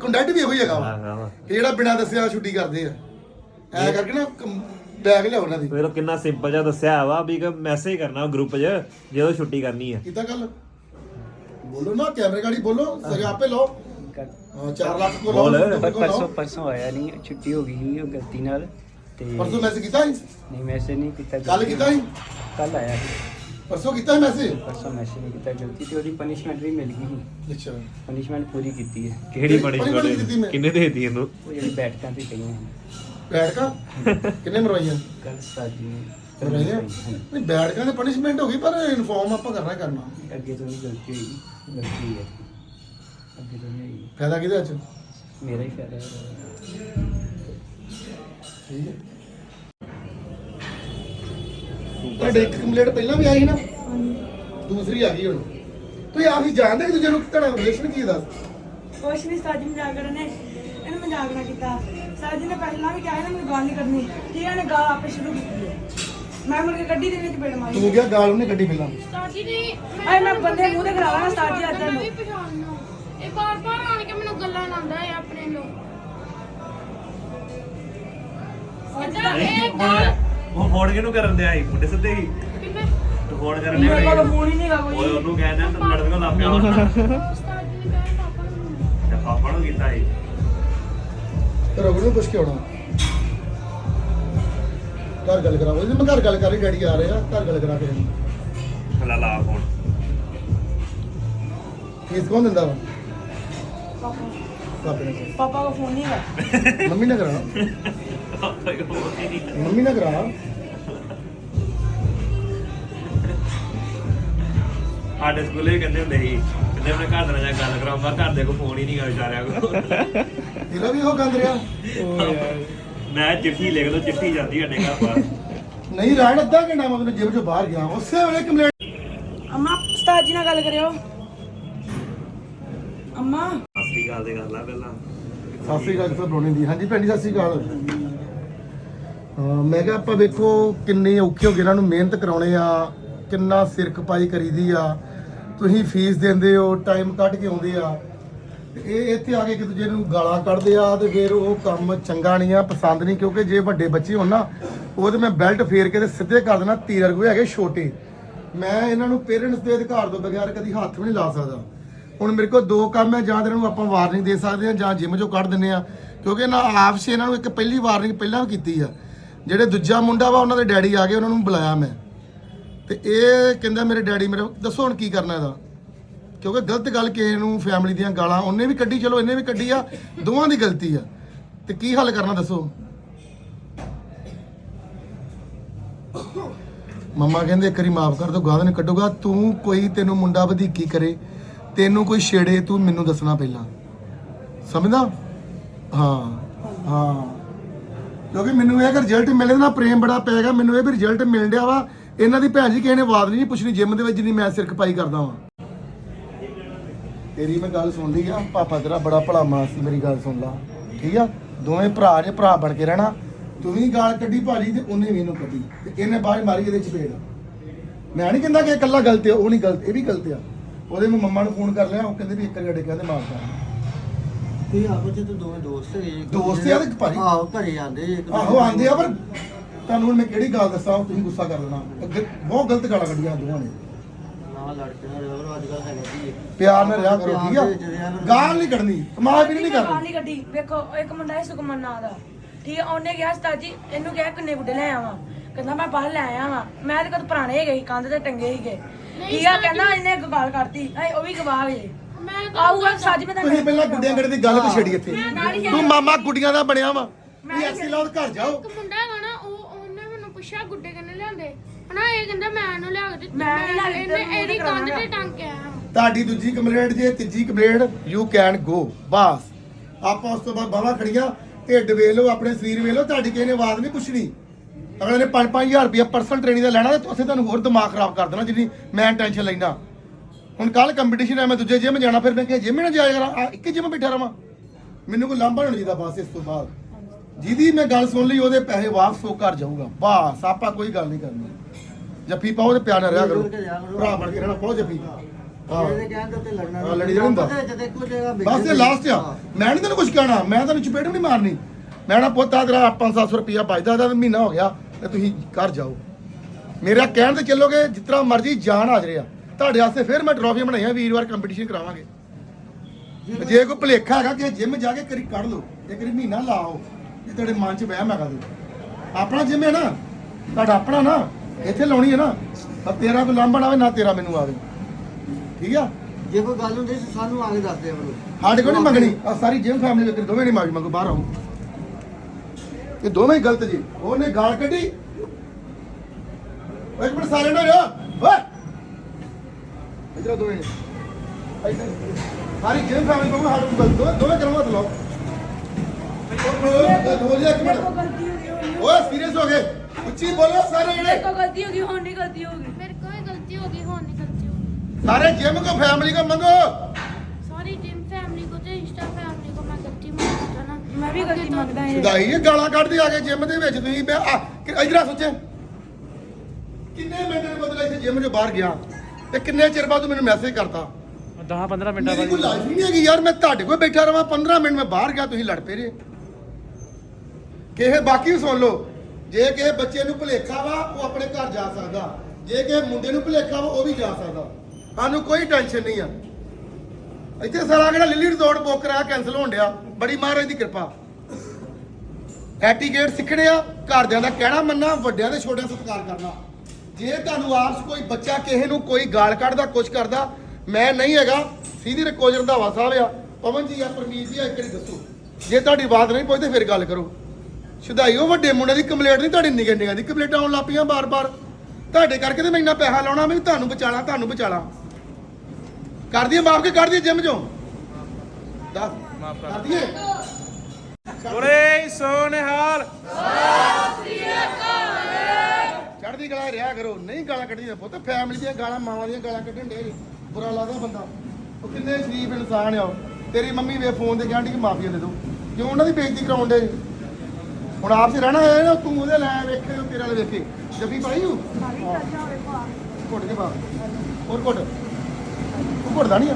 ਕੰਡੈਂਟ ਵੀ ਇਹੋ ਹੀ ਹੈਗਾ ਵਾ ਕਿ ਜਿਹੜਾ ਬਿਨਾਂ ਦੱਸਿਆ ਛੁੱਟੀ ਕਰਦੇ ਆ। ਐ ਕਰਕੇ ਨਾ ਬੈਗ ਲਿਆਓ ਉਹਨਾਂ ਦੀ। ਫਿਰ ਉਹ ਕਿੰਨਾ ਸਿੰਪਲ ਜਿਹਾ ਦੱਸਿਆ ਵਾ ਵੀ ਕਿ ਮੈਸੇਜ ਕਰਨਾ ਗਰੁੱਪ 'ਚ ਜਦੋਂ ਛੁੱਟੀ ਕਰਨੀ ਹੈ ਕਿੱਦਾਂ ਗੱਲ? ਬੋਲੋ ਨਾ ਕੈਮਰੇ ਗਾੜੀ ਬੋਲੋ ਸਰੇ ਆਪੇ ਲਾਓ। ਹਾਂ 4 ਲੱਖ ਕੋ ਲਾਓ ਬੋਲ। ਦੋ ਪਰ ਕੋ ਪਰਸੋਂ ਲਾਓ। ਪਰਸੋਂ ਆਇਆ ਨਹੀਂ ਛੁੱਟੀ ਹੋ ਗਈ ਸੀ ਉਹ ਗਲਤੀ ਨਾਲ ਤੇ ਪਰਸੋਂ ਮੈਸੇਜ ਕੀਤਾ ਸੀ? ਨਹੀਂ ਮੈਸੇਜ ਨਹੀਂ ਕੀਤਾ ਕੱਲ ਕੀਤਾ ਸੀ? ਕੱਲ ਆਇਆ ਸੀ। ਪਰਸੋਂ ਕੀਤਾ ਸੀ ਮੈਸੇਜ ਪਰਸੋਂ ਮੈਸੇਜ ਨਹੀਂ ਕੀਤਾ ਗਲਤੀ ਤੇ ਉਹਦੀ ਪਨਿਸ਼ਮੈਂਟ ਵੀ ਮਿਲ ਗਈ ਅੱਛਾ ਪਨਿਸ਼ਮੈਂਟ ਪੂਰੀ ਕੀਤੀ ਹੈ ਕਿਹੜੀ ਬੜੀ ਬੜੀ ਬਣੀ ਦਿੱਤੀ ਮੈਂ। ਕਿੰਨੇ ਦੇ ਦਿੱਤੀ ਇਹਨੂੰ ਉਹ ਜਿਹੜੀ ਬੈਠਕਾਂ ਤੇ ਕਹੀਆਂ ਬੈਠਕਾਂ ਕਿੰਨੇ ਮਰਵਾਈਆਂ ਕੱਲ ਸਾਜੀ ਮਰਵਾਈਆਂ ਨਹੀਂ ਬੈਠਕਾਂ ਦੇ ਪਨਿਸ਼ਮੈਂਟ ਹੋ ਗਈ ਪਰ ਇਨਫੋਰਮ ਆਪਾਂ ਕਰਨਾ ਹੀ ਕਰਨਾ ਅੱਗੇ ਤੋਂ ਵੀ ਗਲਤੀ ਹੋਈ ਗਲਤੀ ਹੈ ਅੱਗੇ ਤੋਂ ਨਹੀਂ ਹੋਈ ਫਾਇਦਾ ਕਿਹਦੇ ਅੱਜ ਮੇਰਾ ਹੀ ਫਾਇਦਾ ਹੈ ਠੀਕ ਹੈ ਤੁਹਾਡੇ ਇੱਕ ਕੰਪਲੀਟ ਪਹਿਲਾਂ ਵੀ ਆਈ ਸੀ ਨਾ? ਦੂਸਰੀ ਆ ਗਈ ਹੁਣ। ਤੁਸੀਂ ਆਪ ਹੀ ਜਾਣਦੇ ਕਿ ਦੂਜੇ ਨੂੰ ਤੁਹਾਡਾ ਰਿਲੇਸ਼ਨ ਕੀ ਦੱਸ? ਕੁਛ ਨਹੀਂ ਸਾਜੀ ਮਜ਼ਾਕ ਕਰਨੇ ਇਹਨੂੰ ਮਜ਼ਾਕ ਨਾ ਕੀਤਾ। ਸਾਜੀ ਨੇ ਪਹਿਲਾਂ ਵੀ ਕਿਹਾ ਸੀ ਨਾ ਮੈਨੂੰ ਗਾਲ ਨਹੀਂ ਕਰਨੀ ਠੀਕ ਹੈ ਨੇ ਗਾਲ ਆਪੇ ਸ਼ੁਰੂ ਕੀਤੀ ਹੈ। ਮੈਂ ਮੁੜ ਕੇ ਗੱਡੀ ਦੇ ਵਿੱਚ ਪੇੜ ਮਾਰੀ। ਤੂੰ ਗਿਆ ਗਾਲ ਉਹਨੇ ਕੱਢੀ ਪਹਿਲਾਂ। ਸਾਜੀ ਨੇ ਆਏ ਮੈਂ ਬੰਦੇ ਮੂੰਹ ਤੇ ਕਰਾਵਾਂਗਾ ਸਾਜੀ ਅੱਜ ਮੈਂ ਨੂੰ। ਵੀ ਪਛਾਣਨਾ ਇਹ ਬਾਰ ਬਾਰ ਆਣ ਕੇ ਮੈਨੂੰ ਗੱਲਾਂ ਲਾਉਂਦਾ ਹੈ ਆਪਣੇ ਨੂੰ। ਅੱਛਾ ਇਹ ਗੱਲ ਉਹ ਫੋਨ ਕਿਹਨੂੰ ਕਰਨ ਦਿਆ ਸੀ? ਮੁੰਡੇ ਸਿੱਧੇ ਹੀ? ਕਿੰਨੇ? ਤੂੰ ਫੋਨ ਕਰਨ ਮੇਰੇ ਕੋਲ ਦਿਆ ਫੋਨ ਹੀ ਨਹੀਂਗਾ ਓਏ ਕੋਈ। ਉਹਨੂੰ ਕਹਿੰਦੇ ਤੂੰ ਲੜਨ ਲੱਗ ਪਿਆ ਵਾ। ਉਸਤਾਦ ਜੀ ਨੇ ਕਿਹਾ ਪਾਪਾ ਨੂੰ ਪਾਪਾ ਨੂੰ ਕੀਤਾ ਸੀ। ਰਗੜ ਨੂੰ ਪੁੱਛ ਕੇ ਆਉਣਾ। ਘਰ ਗੱਲ ਕਰਾਓ। ਇਹਦੇ ਮੈਂ ਘਰ ਗੱਲ ਕਰ ਰਹੀ ਡੈਡੀ ਆ ਰਹੇ ਆ ਘਰ ਗੱਲ ਕਰਾ ਕੇ ਹਲਾ ਲਾ ਫੋਨ। ਫੀਸ ਕੌਣ ਦਿੰਦਾ ਵਾ? ਪਾਪਾ ਪਾਪੇ ਨੇ। ਪਾਪਾ ਦਾ ਫੋਨ ਨਹੀਂ ਹੈ ਮੰਮੀ ਨੇ ਕਰਾ ਪਾਪਾ ਕੋ ਫੋਨ ਹੀ ਨਹੀਂ ਮੰਮੀ ਨੇ ਕਰਾ ਸਾਡੇ ਸਕੂਲੇ ਵੀ ਕਹਿੰਦੇ ਹੁੰਦੇ ਸੀ ਕਹਿੰਦੇ ਆਪਣੇ ਘਰ ਦੇ ਨਾਲ ਜਾ ਕੇ ਗੱਲ ਕਰਾਉਂਦਾ ਘਰ ਦੇ ਕੋ ਫੋਨ ਹੀ ਨਹੀਂ ਗਾ ਵਿਚਾਰਿਆ ਕੋ। ਇਹਦਾ ਵੀ ਉਹ ਗੰਦ ਰਿਹਾ। ਮੈਂ ਚਿੱਠੀ ਲਿਖ ਦੋ ਚਿੱਠੀ ਜਾਂਦੀ ਸਾਡੇ ਘਰ ਬਾਹਰ। ਨਹੀਂ ਰਾਣ ਅੱਧਾ ਘੰਟਾ ਮੈਂ ਮੈਨੂੰ ਜਿਮ ਚੋਂ ਬਾਹਰ ਗਿਆ। ਉਸੇ ਵੇਲੇ ਕੰਪਲੇਂਟ ਅੰਮਾ ਉਸਤਾਦ ਜੀ ਨਾਲ ਗੱਲ ਕਰਿਓ। ਅੰਮਾ। ਅਸਲੀ ਗੱਲ ਗੱਲ ਆ ਪਹਿਲਾਂ। ਸਤਿ ਸ੍ਰੀ ਅਕਾਲ ਸਰ ਬਰੋਣੀ ਦੀ ਹਾਂਜੀ, ਭੈਣ ਸਤਿ ਸ੍ਰੀ ਅਕਾਲ। ਹਾਂ ਮੈਂ ਕਿਹਾ ਆਪਾਂ ਵੇਖੋ ਕਿੰਨੇ ਔਖੇ ਹੋ ਗਏ ਇਹਨਾਂ ਨੂੰ ਮਿਹਨਤ ਕਰਾਉਣੇ ਆ, ਕਿੰਨਾ ਸਿਰ ਖਪਾਈ ਕਰੀਦੀ ਆ। ਤੁਸੀਂ ਫੀਸ ਦਿੰਦੇ ਹੋ ਟਾਈਮ ਕੱਢ ਕੇ ਆਉਂਦੇ ਆ। ਤੇ ਇਹ ਇੱਥੇ ਆ ਕੇ ਇੱਕ ਦੂਜੇ ਨੂੰ ਗਾਲਾਂ ਕੱਢਦੇ ਆ ਤੇ ਫਿਰ ਉਹ ਕੰਮ ਚੰਗਾ ਨਹੀਂ ਆ, ਪਸੰਦ ਨਹੀਂ, ਕਿਉਂਕਿ ਜੇ ਵੱਡੇ ਬੱਚੇ ਹੋਣ ਨਾ, ਉਹ ਤੇ ਮੈਂ ਬੈਲਟ ਫੇਰ ਕੇ ਤੇ ਸਿੱਧੇ ਕਰ ਦੇਣਾ, ਤੀਰ ਵਰਗੇ ਹੈਗੇ ਛੋਟੇ। ਮੈਂ ਇਹਨਾਂ ਨੂੰ ਪੇਰੈਂਟਸ ਦੇ ਅਧਿਕਾਰ ਤੋਂ ਬਗੈਰ ਕਦੀ ਹੱਥ ਵੀ ਨਹੀਂ ਲਾ ਸਕਦਾ। ਹੁਣ ਮੇਰੇ ਕੋਲ ਦੋ ਕੰਮ ਹੈ, ਜਾਂ ਤਾਂ ਇਹਨਾਂ ਨੂੰ ਆਪਾਂ ਵਾਰਨਿੰਗ ਦੇ ਸਕਦੇ ਆ ਜਾਂ ਜਿਮ ਚੋਂ ਕੱਢ ਦਿੰਨੇ ਆ ਕਿਉਂਕਿ ਇਹਨਾਂ ਆਪਸੇ ਇਹਨਾਂ ਨੂੰ ਇੱਕ ਪਹਿਲੀ ਵਾਰਨਿੰਗ ਪਹਿਲਾਂ ਵੀ ਕੀਤੀ ਆ। ਜਿਹੜੇ ਦੂਜਾ ਮੁੰਡਾ ਵਾ, ਉਹਨਾਂ ਦੇ ਡੈਡੀ ਆ ਗਏ, ਉਹਨਾਂ ਨੂੰ ਬੁਲਾਇਆ ਮੈਂ। ਤੇ ਇਹ ਕਹਿੰਦਾ ਮੇਰੇ ਡੈਡੀ, ਮੇਰੇ ਦੱਸੋ ਹੁਣ ਕੀ ਕਰਨਾ ਇਹਦਾ? ਕਿਉਂਕਿ ਗਲਤ ਗੱਲ ਕਿਸੇ ਨੂੰ ਫੈਮਿਲੀ ਦੀਆਂ ਗਾਲਾਂ, ਉਹਨੇ ਵੀ ਕੱਢੀ, ਚਲੋ ਇਹਨੇ ਵੀ ਕੱਢੀ ਆ, ਦੋਵਾਂ ਦੀ ਗਲਤੀ ਆ। ਤੇ ਕੀ ਹੱਲ ਕਰਨਾ, ਦੱਸੋ? ਮੰਮਾ ਕਹਿੰਦੇ, ਇੱਕ ਵਾਰੀ ਮਾਫ ਕਰ ਦੋ, ਗਾਹ ਨੇ ਕੱਢੂਗਾ। ਤੂੰ ਕੋਈ ਤੈਨੂੰ ਮੁੰਡਾ ਵਧੀਕੀ ਕਰੇ ਤੈਨੂੰ ਕੋਈ ਛੇੜੇ, ਤੂੰ ਮੈਨੂੰ ਦੱਸਣਾ ਪਹਿਲਾਂ। ਸਮਝਦਾ? ਹਾਂ ਹਾਂ। ਕਿਉਂਕਿ ਮੈਨੂੰ ਇਹ ਰਿਜ਼ਲਟ ਮਿਲੇ ਨਾ ਪ੍ਰੇਮ ਬੜਾ ਪੈਗਾ ਮੈਨੂੰ ਇਹ ਵੀ ਰਿਜ਼ਲਟ ਮਿਲ ਡਿਆ ਵਾ। ਇਹਨਾਂ ਦੀ ਭੈਣ ਜੀ ਕਿਸੇ ਨੇ ਆਵਾਜ਼ ਨਹੀਂ ਪੁੱਛਣੀ ਜਿਮ ਦੇ ਵਿੱਚ ਜਿੰਨੀ ਮੈਂ ਸਿਰ ਖਪਾਈ ਕਰਦਾ ਵਾਂ। ਤੇਰੀ ਮੈਂ ਗੱਲ ਸੁਣ ਲਈ ਆ, ਪਾਪਾ ਤੇਰਾ ਬੜਾ ਭਲਾ ਮਾਸ ਮੇਰੀ ਗੱਲ ਸੁਣ ਲਾ। ਠੀਕ ਆ? ਦੋਵੇਂ ਭਰਾ ਜੇ ਭਰਾ ਬਣ ਕੇ ਰਹਿਣਾ, ਤੂੰ ਵੀ ਗਾਲ ਕੱਢੀ ਭਾਜੀ ਤੇ ਉਹਨੇ ਵੀ ਇਹਨੂੰ ਕੱਢੀ। ਤੇ ਇਹਨੇ ਬਾਹਰ ਮਾਰੀ ਇਹਦੇ ਚਪੇੜ ਮੈਂ ਨਹੀਂ ਕਹਿੰਦਾ ਕਿ ਇਹ ਇਕੱਲਾ ਗਲਤ ਹੈ ਉਹ ਨਹੀਂ ਗਲਤ, ਇਹ ਵੀ ਗਲਤ ਆ। ਉਹਦੇ ਮੈਂ ਮੰਮਾ ਨੂੰ ਫੋਨ ਕਰ ਲਿਆ ਉਹ ਕਹਿੰਦੇ ਵੀ ਇੱਕ ਰੜੇ ਕਹਿੰਦੇ ਮਾਰਦਾ ਤੁਸੀਂ ਆਪੋ ਚ ਤਾਂ ਦੋਵੇਂ ਦੋਸਤ ਹੈਗੇ ਇੱਕ ਦੋਸਤ ਆ ਤੇ ਭਾਜੀ। ਆਹੋ ਘਰੇ ਆਂਦੇ ਇੱਕ ਆਹੋ ਆਂਦੇ ਆ ਪਰ ਤੁਹਾਨੂੰ ਹੁਣ ਮੈਂ ਕਿਹੜੀ ਗੱਲ ਦੱਸਾਂ ਤੁਸੀਂ ਗੁੱਸਾ ਕਰ ਲੈਣਾ। ਅੱਗੇ ਬਹੁਤ ਗਲਤ ਗਾਲਾਂ ਕੱਢੀਆਂ ਦੋਵਾਂ ਨੇ। ਨਾ ਲੜ ਕੇ ਨਾ ਰਹੋ ਅੱਜ ਕੱਲ ਹੈਗਾ ਜੀ ਪਿਆਰ ਨਾਲ ਰਿਹਾ ਕਰੋ ਠੀਕ ਪਿਆਰ ਦੇ ਵਿੱਚ ਰਿਹਾ ਆ ਕਰੋ। ਗਾਲ ਨਹੀਂ ਕੱਢਣੀ ਕਮਾਲ ਵੀ ਨਹੀਂ ਗਾਲ ਕਰਨੀ। ਨਹੀਂ ਕੱਢੀ। ਵੇਖੋ ਇੱਕ ਮੁੰਡਾ ਹੈ ਸੁਖਮਨ ਨਾਂ ਦਾ। ਠੀਕ ਹੈ ਉਹਨੇ ਕਿਹਾ ਉਸਤਾਦ ਜੀ ਇਹਨੂੰ ਕਿਹਾ ਕਿੰਨੇ ਗੁੱਡੇ ਲੈ ਆਵਾਂ। ਕਹਿੰਦਾ ਮੈਂ ਬਾਹਰ ਲੈ ਆਇਆ ਵਾਂ। ਮੈਂ ਤੇ ਕਦ ਪੁਰਾਣੇ ਹੈਗੇ ਸੀ ਕੰਧ ਤੇ ਟੰਗੇ ਸੀਗੇ ਠੀਕ ਆ ਕਹਿੰਦਾ ਇਹਨੇ ਇੱਕ ਗਾਲ ਕੱਢਤੀ ਐ ਉਹ ਵੀ ਗਵਾਹ ਵੇ ਮੈਂ ਆਊਗਾ ਸੱਜ ਮੈਂ ਤੁਸੀਂ ਪਹਿਲਾਂ ਗੁੱਡਿਆਂ ਗੜੇ ਦੀ ਗੱਲ ਤੇ ਛੇੜੀ ਇੱਥੇ। ਨਾਲ ਹੀ ਤੂੰ ਮਾਮਾ ਗੁੱਡੀਆਂ ਦਾ ਬਣਿਆ ਵਾ। ਤੁਸੀਂ ਐਸੀ ਲਾਉ ਘਰ ਜਾਓ। ਇੱਕ ਮੁੰਡਾ ਹੈਗਾ ਨਾ ਉਹ ਉਹਨੇ ਮੈਨੂੰ ਪੁੱਛਿਆ ਗੁੱਡੇ ਕਿੰਨੇ ਲਿਆਂਦੇ। ਹਨਾ ਇਹ ਕਹਿੰਦਾ ਮੈਂ ਇਹਨੂੰ ਲਿਆ ਕੇ ਦਿੱਤੇ। ਮੈਂ ਨੀ ਲਿਆ ਕੇ ਦਿੱਤੇ, ਇਹਨੇ ਇਹਦੀ ਕੰਧ ਕਰਾਉਣਾ। ਤੇ ਟੰਗ ਕੇ ਆਇਆ। ਤੁਹਾਡੀ ਦੂਜੀ ਕੰਪਲੇਂਟ ਜੇ ਤੀਜੀ ਕੰਪਲੇਂਟ ਯੂ ਕੈਨ ਗੋ ਬਸ। ਆਪਾਂ ਉਸ ਤੋਂ ਬਾਅਦ ਬਾਵਾ ਖੜੀਆਂ। ਢਿੱਡ ਵੇਖ ਲਓ ਆਪਣੇ ਸਰੀਰ ਵੇਖ ਲਓ ਤੁਹਾਡੀ ਕਿਸੇ ਨੇ ਆਵਾਜ਼ ਨਹੀਂ ਪੁੱਛਣੀ। ਅਗਲੇ ਨੇ 5-5000 ਰੁਪਇਆ ਪਰਸਨਲ ਟ੍ਰੇਨਿੰਗ ਦਾ ਲੈਣਾ ਤੇ ਉੱਥੇ ਤੁਹਾਨੂੰ ਹੋਰ ਦਿਮਾਗ ਖਰਾਬ ਕਰ ਦੇਣਾ ਜਿੰਨੀ ਮੈਂ ਟੈਨਸ਼ਨ ਲੈਣਾ ਹੁਣ ਕੱਲ ਕੰਪੀਟੀਸ਼ਨ ਹੈ ਮੈਂ ਦੂਜੇ ਜਿਮ ਜਾਣਾ ਫਿਰ ਮੈਂ ਕਿ ਜਿਮ ਨਾ ਜਾਇਆ ਕਰਾਂ। ਇੱਕ ਜਿਮ ਬੈਠਾ ਰਵਾਂ। ਮੈਨੂੰ ਕੋਈ ਲਾਂਭਾ ਨਹੀਂ ਚਾਹੀਦਾ ਬਸ ਇਸ ਤੋਂ ਬਾਅਦ। ਜਿਹਦੀ ਮੈਂ ਗੱਲ ਸੁਣ ਲਈ ਉਹਦੇ ਪੈਸੇ ਵਾਪਸ ਉਹ ਘਰ ਜਾਊਗਾ। ਬਸ ਆਪਾਂ ਕੋਈ ਗੱਲ ਨਹੀਂ ਕਰਨੀ। ਜੱਫੀ ਪਾਓ ਤੇ ਪਿਆਰ ਨਾਲ ਰਿਹਾ ਕਰੋ। ਭਰਾ ਬਣ ਕੇ ਰਹਿਣਾ ਪਾਓ ਜੱਫੀ। ਹਾਂ। ਇਹਦੇ ਕਹਿਣ ਉੱਤੇ ਲੜਨਾ ਹਾਂ, ਲੜੀ ਤੇ ਬੈਠੇ ਬਸ ਇਹ ਲਾਸਟ ਆ। ਮੈਂ ਨਹੀਂ ਤੈਨੂੰ ਕੁਝ ਕਹਿਣਾ ਮੈਂ ਤੈਨੂੰ ਚਪੇੜ ਵੀ ਨਹੀਂ ਮਾਰਨੀ। ਮੈਂ ਨਾ ਪੁੱਤ ਆ ਤੇਰਾ 500 ਰੁਪਿਆ ਬਚਦਾ ਦਾ ਮਹੀਨਾ ਹੋ ਗਿਆ। ਤੇ ਤੁਸੀਂ ਘਰ ਜਾਓ। ਮੇਰਾ ਕਹਿਣ ਤੇ ਚੱਲੋਗੇ ਤਰ੍ਹਾਂ ਮਰਜ਼ੀ ਜਾਨ ਹਾਜ਼ਰ ਆ। ਤੁਹਾਡੇ ਵਾਸਤੇ ਫਿਰ ਮੈਂ ਟਰੋਫੀਆਂ ਬਣਾਈਆਂ ਵੀਰਵਾਰ ਕੰਪੀਟੀਸ਼ਨ ਕਰਾਵਾਂਗੇ। ਤੇ ਜੇ ਕੋਈ ਭੁਲੇਖਾ ਹੈਗਾ ਕਿ ਜਿਮ ਜਾ ਕੇ ਕਰੀ ਕੱਢ ਲਓ ਇੱਕ ਵਾਰੀ ਮਹੀਨਾ ਲਾਓ ਜੇ ਤੁਹਾਡੇ ਮਨ 'ਚ ਵਹਿਮ ਹੈਗਾ ਤੇ ਆਪਣਾ ਜਿਮ ਹੈ ਨਾ ਤੁਹਾਡਾ ਆਪਣਾ ਨਾ ਇੱਥੇ ਲਾਉਣੀ ਹੈ ਨਾ ਤਾਂ ਤੇਰਾ ਕੋਈ ਲਾਂਭਾ ਨਾ ਆਵੇ ਨਾ ਤੇਰਾ ਮੈਨੂੰ ਆਵੇ। ਠੀਕ ਆ? ਜੇ ਕੋਈ ਗੱਲ ਹੁੰਦੀ ਸਾਨੂੰ ਆ ਕੇ ਦੱਸ ਦਿਆ ਕਰੋ। ਸਾਡੇ ਕੋਲ ਨਹੀਂ ਮੰਗਣੀ। ਆ ਸਾਰੀ ਜਿਮ ਫੈਮਿਲੀ ਵਿੱਚ ਦੋਵੇਂ ਨਹੀਂ ਮਾਫੀ ਮੰਗੋ ਬਾਹਰ ਆਓ। ਇਹ ਦੋਵੇਂ ਹੀ ਗਲਤ ਜੀ। ਉਹਨੇ ਗਾਲ ਕੱਢੀ। ਇੱਕ ਮਿੰਟ ਸਾਰੇ ਨਾ ਰਿਹਾ ਓਏ! ਇਧਰ ਦੋਵੇਂ। ਇੱਧਰ। ਸਾਰੀ ਜਿਮ ਫੈਮਿਲੀ ਕੋਲ ਗਲਤ ਦੋਵੇਂ ਦੋਵੇਂ ਕਰਵਾ ਲਓ। ਦੋ ਜੀ ਇੱਕ ਮੇਰੇ ਮਿੰਟ ਕੋਲ ਗਲਤੀ ਹੋ ਓਏ ਸੀਰੀਅਸ ਹੋ ਗਏ। ਉੱਚੀ ਬੋਲੋ ਸਾਰੇ ਜਿਹੜੇ। ਕੋਲ ਗਲਤੀ ਹੋ ਗਈ ਹੁਣ ਨਹੀਂ ਗਲਤੀ ਹੋ ਗਈ। ਮੇਰੇ ਹੀ ਗਲਤੀ ਹੋ ਗਈ ਹੁਣ ਨਹੀਂ ਗਲਤੀ ਹੋ ਗਈ। ਸਾਰੇ ਜਿਮ ਕੋ ਫੈਮਿਲੀ ਕੋ ਮੰਗੋ ਸਾਰੀ ਜਿਮ ਫੈਮਿਲੀ ਕੋ ਤੇ ਇੰਸਟਾ ਫੈਮਿਲੀ ਕੋ ਮੈਂ ਗਲਤੀ ਮੰਗਦਾ ਗਲਤੀ ਮੰਗਦਾ ਸੁਦਾਈ ਇਹ ਗਾਲਾਂ ਕੱਢਦੇ ਆ ਕੇ ਜਿਮ ਦੇ ਵਿੱਚ ਤੁਸੀਂ ਮੈਂ ਇੱਧਰ ਆ ਸੋਚੇ ਕਿੰਨੇ ਮਿੰਟ ਦੇ ਬਦਲੇ ਇੱਥੇ ਜਿਮ 'ਚੋਂ ਬਾਹਰ ਗਿਆ ਤੇ ਕਿੰਨੇ ਚਿਰ ਬਾਅਦ ਤੂੰ ਮੈਨੂੰ ਮੈਸੇਜ ਕਰਤਾ? 10 15 ਮਿੰਟਾਂ ਮੇਰੀ ਕੋਈ ਹੀ। ਨਹੀਂ ਹੈਗੀ ਯਾਰ ਮੈਂ ਤੁਹਾਡੇ ਕੋਲ ਬੈਠਾ ਰਵਾਂ 15 ਮਿੰਟ ਮੈਂ ਬਾਹਰ ਗਿਆ ਤੁਸੀਂ ਲੜ ਪਏ ਜੇ। ਕਿਸੇ ਬਾਕੀ ਨੂੰ ਸੁਣ ਲਓ। ਜੇ ਕਿਸੇ ਬੱਚੇ ਨੂੰ ਭੁਲੇਖਾ ਵਾ ਉਹ ਆਪਣੇ ਘਰ ਜਾ ਸਕਦਾ। ਜੇ ਕਿਸੇ ਮੁੰਡੇ ਨੂੰ ਭੁਲੇਖਾ ਵਾ ਉਹ ਵੀ ਜਾ ਸਕਦਾ। ਸਾਨੂੰ ਕੋਈ ਟੈਨਸ਼ਨ ਨਹੀਂ ਆ। ਇੱਥੇ ਸਾਰਾ ਕਿਹੜਾ ਲਿਲੀ ਰਿਜ਼ੋਰਟ ਬੁੱਕ ਕਰਾਇਆ ਕੈਨਸਲ ਹੋਣ ਡਿਆ। ਬੜੀ ਮਹਾਰਾਜ ਦੀ ਕਿਰਪਾ। ਐਟੀਕੇਟ ਸਿੱਖਣੇ ਆ ਘਰਦਿਆਂ ਦਾ ਕਹਿਣਾ ਮੰਨਣਾ ਵੱਡਿਆਂ ਦੇ ਛੋਟਿਆਂ ਦਾ ਸਤਿਕਾਰ ਕਰਨਾ। ਜੇ ਤੁਹਾਨੂੰ ਆਪਸ ਕੋਈ ਬੱਚਾ ਕਿਸੇ ਨੂੰ ਕੋਈ ਗਾਲ ਕੱਢਦਾ ਕੁਛ ਕਰਦਾ ਮੈਂ ਨਹੀਂ ਹੈਗਾ ਸੀਧੀ ਰਕੋਜ ਰੰਧਾਵਾ ਸਾਹਿਬ ਆ। ਪਵਨ ਜੀ ਆ ਪਰਮੀਤ ਜੀ ਆ ਇੱਕ ਵਾਰੀ ਦੱਸੋ। ਜੇ ਤੁਹਾਡੀ ਬਾਤ ਨਹੀਂ ਪਹੁੰਚਦੀ ਫਿਰ ਗੱਲ ਕਰੋ। ਸ਼ੁਦਾਈ ਉਹ ਵੱਡੇ ਮੁੰਡੇ ਦੀ ਕੰਪਲੇਂਟ ਨਹੀਂ ਤੁਹਾਡੀ ਨਿੱਕੇ ਨਿੱਕੇ ਦੀ ਕੰਪਲੇਂਟ ਆਉਣ ਲੱਪੀਆਂ ਬਾਰ-ਬਾਰ। ਤੁਹਾਡੇ ਕਰਕੇ ਤੇ ਮੈਂ ਇੰਨਾ ਪੈਸਾ ਲਾਉਣਾ ਮੈਂ ਵੀ ਤੁਹਾਨੂੰ ਬਚਾਣਾ ਤੁਹਾਨੂੰ ਬਚਾਣਾ। ਕਰ ਦਈਏ ਮਾਫ ਕੇ ਕਰ ਦਈਏ ਜਿਮ ਚੋਂ। ਦੱਸ। ਕਰ। ਦਈਏ ਬੋਲੇ ਸੋਨਿਹਾਲ। ਚੜ੍ਹਦੀ ਕਲਾ ਰਿਹਾ ਕਰੋ ਨਹੀਂ ਗਾਲਾਂ ਕੱਢੀਆਂ ਪੁੱਤ ਫੈਮਿਲੀ ਦੀਆਂ ਗਾਲਾਂ ਮਾਵਾਂ ਦੀਆਂ ਗਾਲਾਂ ਕੱਢਣ ਦੇ ਬੁਰਾ ਲੱਗਦਾ ਬੰਦਾ। ਉਹ ਕਿੰਨੇ ਸ਼ਰੀਫ ਇਨਸਾਨ ਆ ਉਹ। ਤੇਰੀ ਮੰਮੀ ਵੇ ਫੋਨ ਤੇ ਕਹਿੰਦੀ ਕਿ ਮਾਫੀਆ ਦੇ ਦੋ। ਕਿਉਂ ਉਹਨਾਂ ਦੀ ਬੇਇੱਜ਼ਤੀ ਕਰਾਉਣ ਦੇ ਹੁਣ ਆਪ ਚ ਰਹਿਣਾ ਹੈ ਨਾ ਤੂੰ ਉਹਦੇ ਲੈ ਵੇਖੇ ਤੇਰੇ ਵਾਲੇ ਵੇਖੇ। ਜੱਫੀ ਪਾਈ ਨੂੰ ਘੁੱਟ ਕੇ ਪਾ। ਹੋਰ ਘੁੱਟ। ਉਹ ਘੁੱਟਦਾ ਨਹੀਂ ਆ?